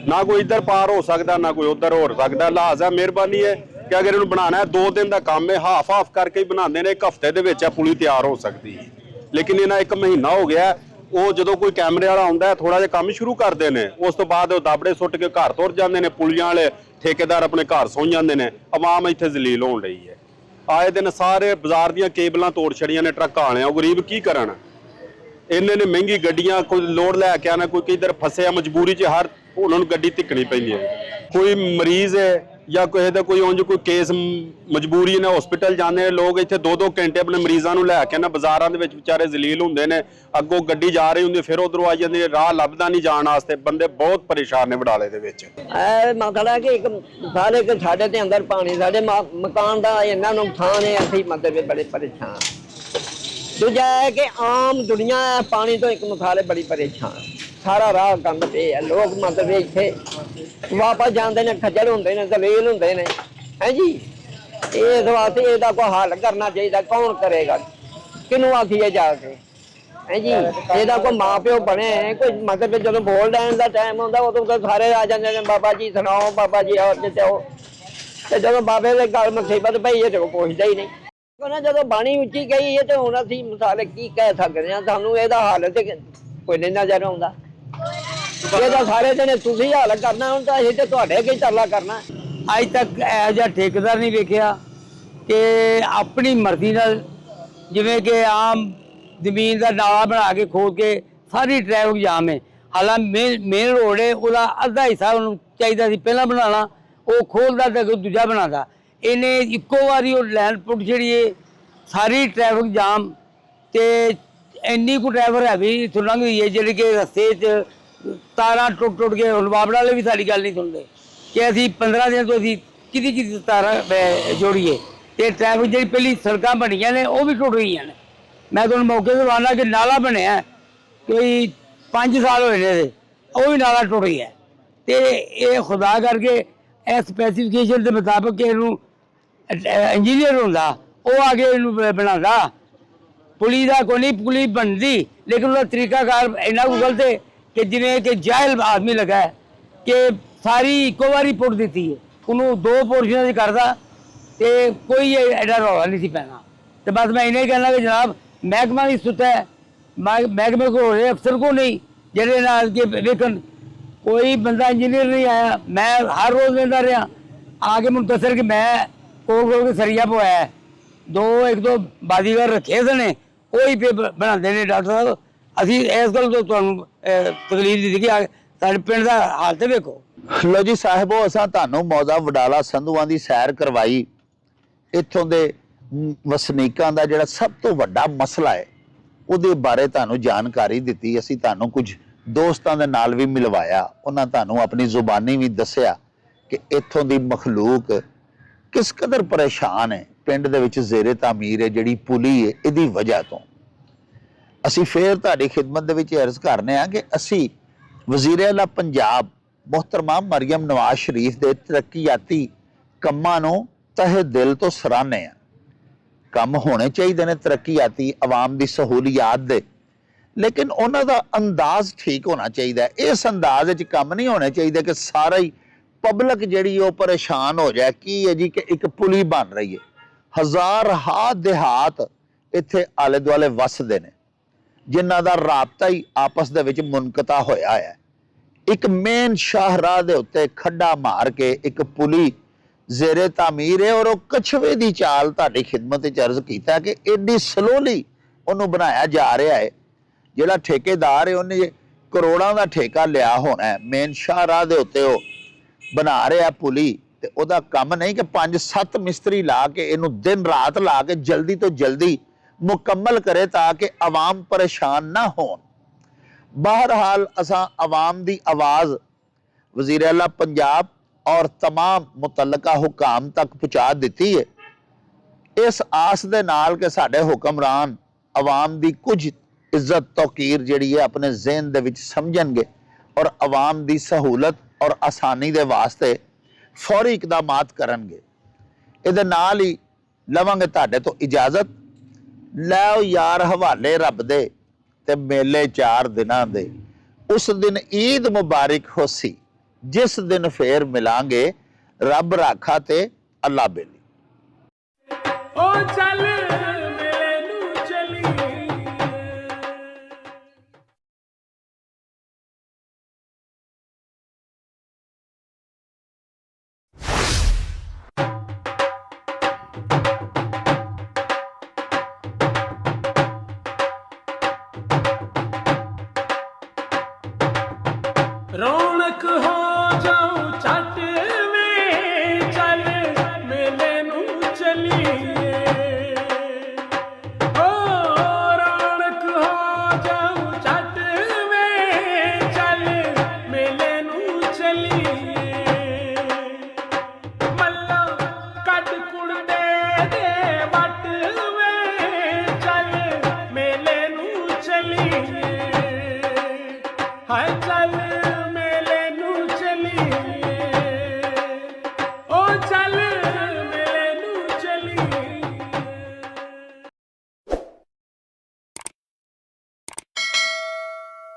ਨਾ ਕੋਈ ਇੱਧਰ ਪਾਰ ਹੋ ਸਕਦਾ, ਨਾ ਕੋਈ ਉੱਧਰ ਹੋ ਸਕਦਾ। ਲਾਜ਼ਾ ਮਿਹਰਬਾਨੀ ਹੈ ਕਿ ਅਗਰ ਇਹਨੂੰ ਬਣਾਉਣਾ ਹੈ, ਦੋ ਦਿਨ ਦਾ ਕੰਮ ਹੈ ਹਾਫ ਹਾਫ ਕਰਕੇ ਹੀ ਬਣਾਉਂਦੇ ਨੇ, ਇੱਕ ਹਫ਼ਤੇ ਦੇ ਵਿੱਚ ਇਹ ਪੁਲੀ ਤਿਆਰ ਹੋ ਸਕਦੀ ਹੈ। ਲੇਕਿਨ ਇਹਨਾਂ ਇੱਕ ਮਹੀਨਾ ਹੋ ਗਿਆ, ਉਹ ਜਦੋਂ ਕੋਈ ਕੈਮਰੇ ਵਾਲਾ ਆਉਂਦਾ ਹੈ ਥੋੜਾ ਜਿਹਾ ਕੰਮ ਸ਼ੁਰੂ ਕਰਦੇ ਨੇ। ਉਸ ਤੋਂ ਬਾਅਦ ਉਹ ਦਾਬੜੇ ਸੁੱਟ ਕੇ ਘਰ ਤੁਰ ਜਾਂਦੇ ਨੇ, ਪੁਲੀਆਂ ਵਾਲੇ ਠੇਕੇਦਾਰ ਆਪਣੇ ਘਰ ਸੌਂ ਜਾਂਦੇ ਨੇ, ਆਵਾਮ ਇੱਥੇ ਜ਼ਲੀਲ ਹੋਣ ਰਹੀ ਹੈ। ਆਏ ਦਿਨ ਸਾਰੇ ਬਾਜ਼ਾਰ ਦੀਆਂ ਕੇਬਲਾਂ ਤੋੜ ਛੜੀਆਂ ਨੇ, ਟਰੱਕਾਂ ਵਾਲਿਆਂ ਉਹ ਗਰੀਬ ਕੀ ਕਰਨ? ਇੰਨੇ ਨੇ ਮਹਿੰਗੀ ਗੱਡੀਆਂ, ਕੋਈ ਲੋਡ ਲੈ ਕੇ ਆਣਾ ਕੋਈ ਕਿਧਰ ਫਸਿਆ, ਮਜਬੂਰੀ 'ਚ ਹਰ, ਉਹਨਾਂ ਨੂੰ ਗੱਡੀ ਧਿੱਕਣੀ ਪੈਂਦੀ ਹੈ। ਕੋਈ ਮਰੀਜ਼ ਹੈ ਜਾਂ ਕਿਸੇ ਦਾ ਕੋਈ ਉਂਝ ਕੋਈ ਕੇਸ ਮ- ਮਜਬੂਰੀ ਨੇ ਹਸਪੀਟਲ ਜਾਂਦੇ ਨੇ, ਲੋਕ ਇੱਥੇ 2-2 ਘੰਟੇ ਆਪਣੇ ਮਰੀਜ਼ਾਂ ਨੂੰ ਲੈ ਕੇ ਨਾ ਬਾਜ਼ਾਰਾਂ ਦੇ ਵਿੱਚ ਵਿਚਾਰੇ ਜ਼ਲੀਲ ਹੁੰਦੇ ਨੇ, ਅੱਗੋਂ ਗੱਡੀ ਜਾ ਰਹੀ ਹੁੰਦੀ, ਫਿਰ ਉਧਰੋਂ ਆ ਜਾਂਦੀ ਹੈ, ਰਾਹ ਲੱਭਦਾ ਨਹੀਂ ਜਾਣ ਵਾਸਤੇ, ਬੰਦੇ ਬਹੁਤ ਪਰੇਸ਼ਾਨ ਨੇ ਵਡਾਲੇ ਦੇ ਵਿੱਚ। ਇਹ ਮਤਲਬ ਕਿ ਇੱਕ ਸਾਰੇ ਕਿ ਸਾਡੇ ਤੇ ਅੰਦਰ ਪਾਣੀ, ਸਾਡੇ ਮਾ- ਮਕਾਨ ਦਾ ਇੰਨਾ ਨੁਕਸਾਨ ਹੈ ਅਸੀਂ ਮਤਲਬ ਕਿ ਬੜੇ ਪਰੇਸ਼ਾਨ। ਦੂਜਾ ਹੈ ਕਿ ਆਮ ਦੁਨੀਆ ਪਾਣੀ ਤੋਂ ਇੱਕ ਮਸਾਲੇ ਬੜੀ ਪਰੇਸ਼ਾਨ। ਸਾਰਾ ਰਾਹ ਗੰਦ ਪਏ ਲੋਕ ਮਤਲਬ ਇੱਥੇ ਵਾਪਸ ਜਾਂਦੇ ਨੇ, ਖੱਜਲ ਹੁੰਦੇ ਨੇ ਦਲੀਲ ਹੁੰਦੇ ਨੇ। ਹੈ ਜੀ? ਇਸ ਵਾਸਤੇ ਇਹਦਾ ਕੋਈ ਹੱਲ ਕਰਨਾ ਚਾਹੀਦਾ, ਕੌਣ ਕਰੇਗਾ? ਕਿਹਨੂੰ ਆਖੀਏ ਜਾ ਕੇ? ਹੈ ਜੀ? ਇਹਦਾ ਕੋਈ ਮਾਪਿਓ ਬਣੇ, ਕੋਈ ਮਤਲਬ ਜਦੋਂ ਬੋਲ ਲੈਣ ਦਾ ਟਾਈਮ ਹੁੰਦਾ, ਉਦੋਂ ਤਾਂ ਸਾਰੇ ਆ ਜਾਂਦੇ ਨੇ, ਬਾਬਾ ਜੀ ਸੁਣਾਓ, ਬਾਬਾ ਜੀ ਔਰ ਜਿੱਤੇ ਉਹ ਤੇ ਜਦੋਂ ਬਾਬੇ ਦੇ ਗੱਲ ਮੁਸੀਬਤ ਪਈ, ਇਹ ਤੇ ਪੁੱਛਦਾ ਹੀ ਨਹੀਂ। ਉਹਨਾਂ ਜਦੋਂ ਬਾਣੀ ਉੱਚੀ ਗਈ ਹੈ ਤੇ ਹੁਣ ਅਸੀਂ ਮਸਾਲੇ ਕੀ ਕਹਿ ਸਕਦੇ ਹਾਂ? ਸਾਨੂੰ ਇਹਦਾ ਹੱਲ ਤੇ ਕੋਈ ਨਹੀਂ ਨਜ਼ਰ ਆਉਂਦਾ। ਇਹਦਾ ਸਾਰੇ ਜਣੇ ਤੁਸੀਂ ਹੱਲ ਕਰਨਾ, ਹੁਣ ਤਾਂ ਅਸੀਂ ਤੇ ਤੁਹਾਡੇ ਅੱਗੇ ਹੀ ਤਰਲਾ ਕਰਨਾ। ਅੱਜ ਤੱਕ ਇਹੋ ਜਿਹਾ ਠੇਕੇਦਾਰ ਨਹੀਂ ਵੇਖਿਆ ਕਿ ਆਪਣੀ ਮਰਜ਼ੀ ਨਾਲ ਜਿਵੇਂ ਕਿ ਆਮ ਜ਼ਮੀਨ ਦਾ ਨਾਲਾ ਬਣਾ ਕੇ ਖੋਲ ਕੇ ਸਾਰੀ ਟ੍ਰੈਫਿਕ ਜਾਮ ਹੈ। ਹਾਲਾਂ ਮੇਨ ਰੋਡ ਹੈ, ਉਹਦਾ ਅੱਧਾ ਹਿੱਸਾ ਉਹਨੂੰ ਚਾਹੀਦਾ ਸੀ ਪਹਿਲਾਂ ਬਣਾਉਣਾ, ਉਹ ਖੋਲਦਾ ਤੇ ਦੂਜਾ ਬਣਾਦਾ ਇਹਨੇ ਇੱਕੋ ਵਾਰੀ ਉਹ ਲੈਂਡ ਪੁੱਟ ਜਿਹੜੀ ਹੈ, ਸਾਰੀ ਟ੍ਰੈਫਿਕ ਜਾਮ ਤੇ ਇੰਨੀ ਕੁ ਡਰਾਈਵਰ ਹੈ ਵੀ ਸੁਣਾਂਗੇ ਹੈ, ਜਿਹੜੀ ਕਿ ਰਸਤੇ 'ਚ ਤਾਰਾਂ ਟੁੱਟ ਟੁੱਟ ਕੇ ਹੁਣ ਵਾਲੇ ਵੀ ਸਾਡੀ ਗੱਲ ਨਹੀਂ ਸੁਣਦੇ ਕਿ ਅਸੀਂ 15 ਦਿਨ ਤੋਂ ਅਸੀਂ ਕਿਹਦੀ ਕਿਹਦੀ ਤਾਰਾਂ ਜੋੜੀਏ। ਤੇ ਟ੍ਰੈਫਿਕ ਜਿਹੜੀ ਪਹਿਲੀ ਸੜਕਾਂ ਬਣੀਆਂ ਨੇ, ਉਹ ਵੀ ਟੁੱਟ ਗਈਆਂ ਨੇ। ਮੈਂ ਤੁਹਾਨੂੰ ਮੌਕੇ ਤੇ ਵਾਣਾ ਕਿ ਨਾਲਾ ਬਣਿਆ, ਕੋਈ 5 ਸਾਲ ਹੋਏ ਨੇ ਉਹ ਵੀ ਨਾਲਾ ਟੁੱਟ ਗਿਆ। ਤੇ ਇਹ ਖੁਦਾ ਕਰਕੇ ਇਹ ਸਪੈਸੀਫਿਕੇਸ਼ਨ ਦੇ ਮੁਤਾਬਕ ਇਹਨੂੰ ਇੰਜੀਨੀਅਰ ਹੁੰਦਾ, ਉਹ ਆ ਕੇ ਇਹਨੂੰ ਬਣਾਉਂਦਾ। ਪੁਲੀ ਦਾ ਕੋਈ ਨਹੀਂ ਪੁਲੀ ਬਣਦੀ, ਲੇਕਿਨ ਉਹਦਾ ਤਰੀਕਾਕਾਰ ਇੰਨਾ ਕੁ ਗਲਤ ਹੈ ਕਿ ਜਿਵੇਂ ਕਿ ਜਾਹਿਲ ਆਦਮੀ ਲਗਾ ਹੈ ਕਿ ਸਾਰੀ ਇੱਕੋ ਵਾਰੀ ਪੁੱਟ ਦਿੱਤੀ ਹੈ। ਉਹਨੂੰ ਦੋ ਪੋਰਸ਼ਨਾਂ 'ਚ ਕਰਦਾ ਤੇ ਕੋਈ ਐਡਾ ਰੌਲਾ ਨਹੀਂ ਸੀ ਪੈਣਾ। ਤੇ ਬਸ ਮੈਂ ਇਹਨੇ ਕਹਿਣਾ ਕਿ ਜਨਾਬ, ਮਹਿਕਮਾ ਦੀ ਸੁੱਤਾ ਹੈ। ਮਹਿ- ਮਹਿਕਮੇ ਕੋਲ ਹੋਏ ਅਫਸਰ ਕੋ ਨਹੀਂ, ਜਿਹੜੇ ਨਾਲ ਕੇ ਵੇਖਣ। ਕੋਈ ਬੰਦਾ ਇੰਜੀਨੀਅਰ ਨਹੀਂ ਆਇਆ। ਮੈਂ ਹਰ ਰੋਜ਼ ਵੇਂਦਾ ਰਿਹਾ। ਆ ਕੇ ਮੈਨੂੰ ਦੱਸਣ ਕਿ ਮੈਂ ਕੋਲ ਕੋਲ ਕੇ ਸਰੀਆ ਪਵਾਇਆ। ਦੋ, ਇੱਕ ਦੋ ਬਾਦੀਗਰ ਰੱਖੇ ਸਨੇ ਉਹ ਹੀ ਪੇਪਰ ਬਣਾਉਂਦੇ ਨੇ ਡਾਕਟਰ ਸਾਹਿਬ। ਅਸੀਂ ਇਸ ਗੱਲ ਤੋਂ ਤੁਹਾਨੂੰ ਅਹ, ਤਕਲੀਫ ਦਿੱਤੀ ਕਿ ਆ- ਸਾਡੇ ਪਿੰਡ ਦਾ ਹਾਲ ਤੇ ਵੇਖੋ। ਲੋ ਜੀ ਸਾਹਿਬੋ ਅਸਾਂ ਤੁਹਾਨੂੰ ਮੌਜਾ ਵਡਾਲਾ ਸੰਧੂਆਂ ਦੀ ਸੈਰ ਕਰਵਾਈ। ਇੱਥੋਂ ਦੇ ਮ, ਵਸਨੀਕਾਂ ਦਾ ਜਿਹੜਾ ਸਭ ਤੋਂ ਵੱਡਾ ਮਸਲਾ ਹੈ ਉਹਦੇ ਬਾਰੇ ਤੁਹਾਨੂੰ ਜਾਣਕਾਰੀ ਦਿੱਤੀ। ਅਸੀਂ ਤੁਹਾਨੂੰ ਕੁਝ ਦੋਸਤਾਂ ਦੇ ਨਾਲ ਵੀ ਮਿਲਵਾਇਆ। ਉਹਨਾਂ ਤੁਹਾਨੂੰ ਆਪਣੀ ਜ਼ੁਬਾਨੀ ਵੀ ਦੱਸਿਆ ਕਿ ਇੱਥੋਂ ਦੀ ਮਖਲੂਕ ਕਿਸ ਕਦਰ ਪਰੇਸ਼ਾਨ ਹੈ। ਪਿੰਡ ਦੇ ਵਿੱਚ ਜ਼ੇਰੇ ਤਾਮੀਰ ਹੈ ਜਿਹੜੀ ਪੁਲੀ ਹੈ ਇਹਦੀ ਵਜ੍ਹਾ ਤੋਂ। ਅਸੀਂ ਫੇਰ ਤੁਹਾਡੀ ਖਿਦਮਤ ਦੇ ਵਿੱਚ ਅਰਜ਼ ਕਰਨੇ ਆ ਕਿ ਅਸੀਂ ਵਜ਼ੀਰ ਆਲਾ ਪੰਜਾਬ, ਮੁਹਤਰਮਾ ਮਰੀਮ ਨਵਾਜ਼ ਸ਼ਰੀਫ ਦੇ ਤਰੱਕੀਆਤੀ ਕੰਮਾਂ ਨੂੰ ਤਹਿ ਦਿਲ ਤੋਂ ਸਰਾਹਨੇ ਆ ਕੰਮ ਹੋਣੇ ਚਾਹੀਦੇ ਨੇ ਤਰੱਕੀਆਤੀ ਆਵਾਮ ਦੀ ਸਹੂਲੀਅਤ ਦੇ। ਲੇਕਿਨ ਉਹਨਾਂ ਦਾ ਅੰਦਾਜ਼ ਠੀਕ ਹੋਣਾ ਚਾਹੀਦਾ ਹੈ। ਇਸ ਅੰਦਾਜ਼ ਵਿੱਚ ਕੰਮ ਨਹੀਂ ਹੋਣੇ ਚਾਹੀਦੇ ਕਿ ਸਾਰਾ ਹੀ ਪਬਲਿਕ ਜਿਹੜੀ ਉਹ ਪਰੇਸ਼ਾਨ ਹੋ ਜਾਏ। ਕੀ ਹੈ ਜੀ ਕਿ ਇੱਕ ਪੁਲੀ ਬਣ ਰਹੀ ਹੈ। ਹਜ਼ਾਰ ਹਾਥ ਦੇਹਾਤ ਇੱਥੇ ਆਲੇ ਦੁਆਲੇ ਵਸਦੇ ਨੇ। ਜਿਨ੍ਹਾਂ ਦਾ ਰਾਬਤਾ ਹੀ ਆਪਸ ਦੇ ਵਿੱਚ ਮੁਨਕਤਾ ਹੋਇਆ ਹੈ। ਇੱਕ ਮੇਨ ਸ਼ਾਹਰਾਹ ਦੇ ਉੱਤੇ ਖੱਡਾ ਮਾਰ ਕੇ ਇੱਕ ਪੁਲੀ ਜ਼ੇਰੇ ਤਾਮੀਰ ਹੈ ਔਰ ਉਹ ਕਛਵੇ ਦੀ ਚਾਲ ਤੁਹਾਡੀ ਖਿਦਮਤ ਵਿੱਚ ਅਰਜ਼ ਕੀਤਾ ਕਿ ਐਡੀ ਸਲੋਲੀ ਉਹਨੂੰ ਬਣਾਇਆ ਜਾ ਰਿਹਾ ਹੈ। ਜਿਹੜਾ ਠੇਕੇਦਾਰ ਹੈ, ਉਹਨੇ ਕਰੋੜਾਂ ਦਾ ਠੇਕਾ ਲਿਆ ਹੋਣਾ ਹੈ। ਮੇਨ ਸ਼ਾਹਰਾਹ ਦੇ ਉੱਤੇ ਉਹ ਬਣਾ ਰਿਹਾ ਪੁਲੀ ਤੇ ਉਹਦਾ ਕੰਮ ਨਹੀਂ ਕਿ 5-7 ਮਿਸਤਰੀ ਲਾ ਕੇ ਇਹਨੂੰ ਦਿਨ ਰਾਤ ਲਾ ਕੇ ਜਲਦੀ ਤੋਂ ਜਲਦੀ ਮੁਕੰਮਲ ਕਰੇ ਤਾਂ ਕਿ ਆਵਾਮ ਪਰੇਸ਼ਾਨ ਨਾ ਹੋਣ ਬਹਰਹਾਲ ਅਸਾਂ ਆਵਾਮ ਦੀ ਆਵਾਜ਼ ਵਜ਼ੀਰ ਆਲਾ ਪੰਜਾਬ ਔਰ तमाम ਮੁਤਲਕਾ ਹੁਕਾਮ ਤੱਕ ਪਹੁੰਚਾ ਦਿੱਤੀ ਹੈ ਇਸ ਆਸ ਦੇ ਨਾਲ ਕਿ ਸਾਡੇ ਹੁਕਮਰਾਨ ਆਵਾਮ ਦੀ ਕੁਝ ਇੱਜ਼ਤ ਤੌਕੀਰ ਜਿਹੜੀ ਹੈ ਆਪਣੇ ਜ਼ਿਹਨ ਦੇ ਵਿੱਚ ਸਮਝਣਗੇ ਔਰ ਆਵਾਮ ਦੀ ਸਹੂਲਤ ਔਰ ਆਸਾਨੀ ਦੇ ਵਾਸਤੇ ਫੌਰੀ ਇਕਦਾਮਾਤ ਕਰਨਗੇ ਇਹਦੇ ਨਾਲ ਹੀ ਲਵਾਂਗੇ ਤੁਹਾਡੇ ਤੋਂ ਇਜਾਜ਼ਤ ਲੈਓ ਯਾਰ ਹਵਾਲੇ ਰੱਬ ਦੇ ਤੇ ਮੇਲੇ ਚਾਰ ਦਿਨਾਂ ਦੇ। ਉਸ ਦਿਨ ਈਦ ਮੁਬਾਰਕ ਹੋਸੀ, ਜਿਸ ਦਿਨ ਫੇਰ ਮਿਲਾਂਗੇ ਰੱਬ ਰਾਖਾ ਤੇ ਅੱਲਾ ਬੇਲੀ। ਓ ਚੱਲ ਰੌਣਕ ਹੋ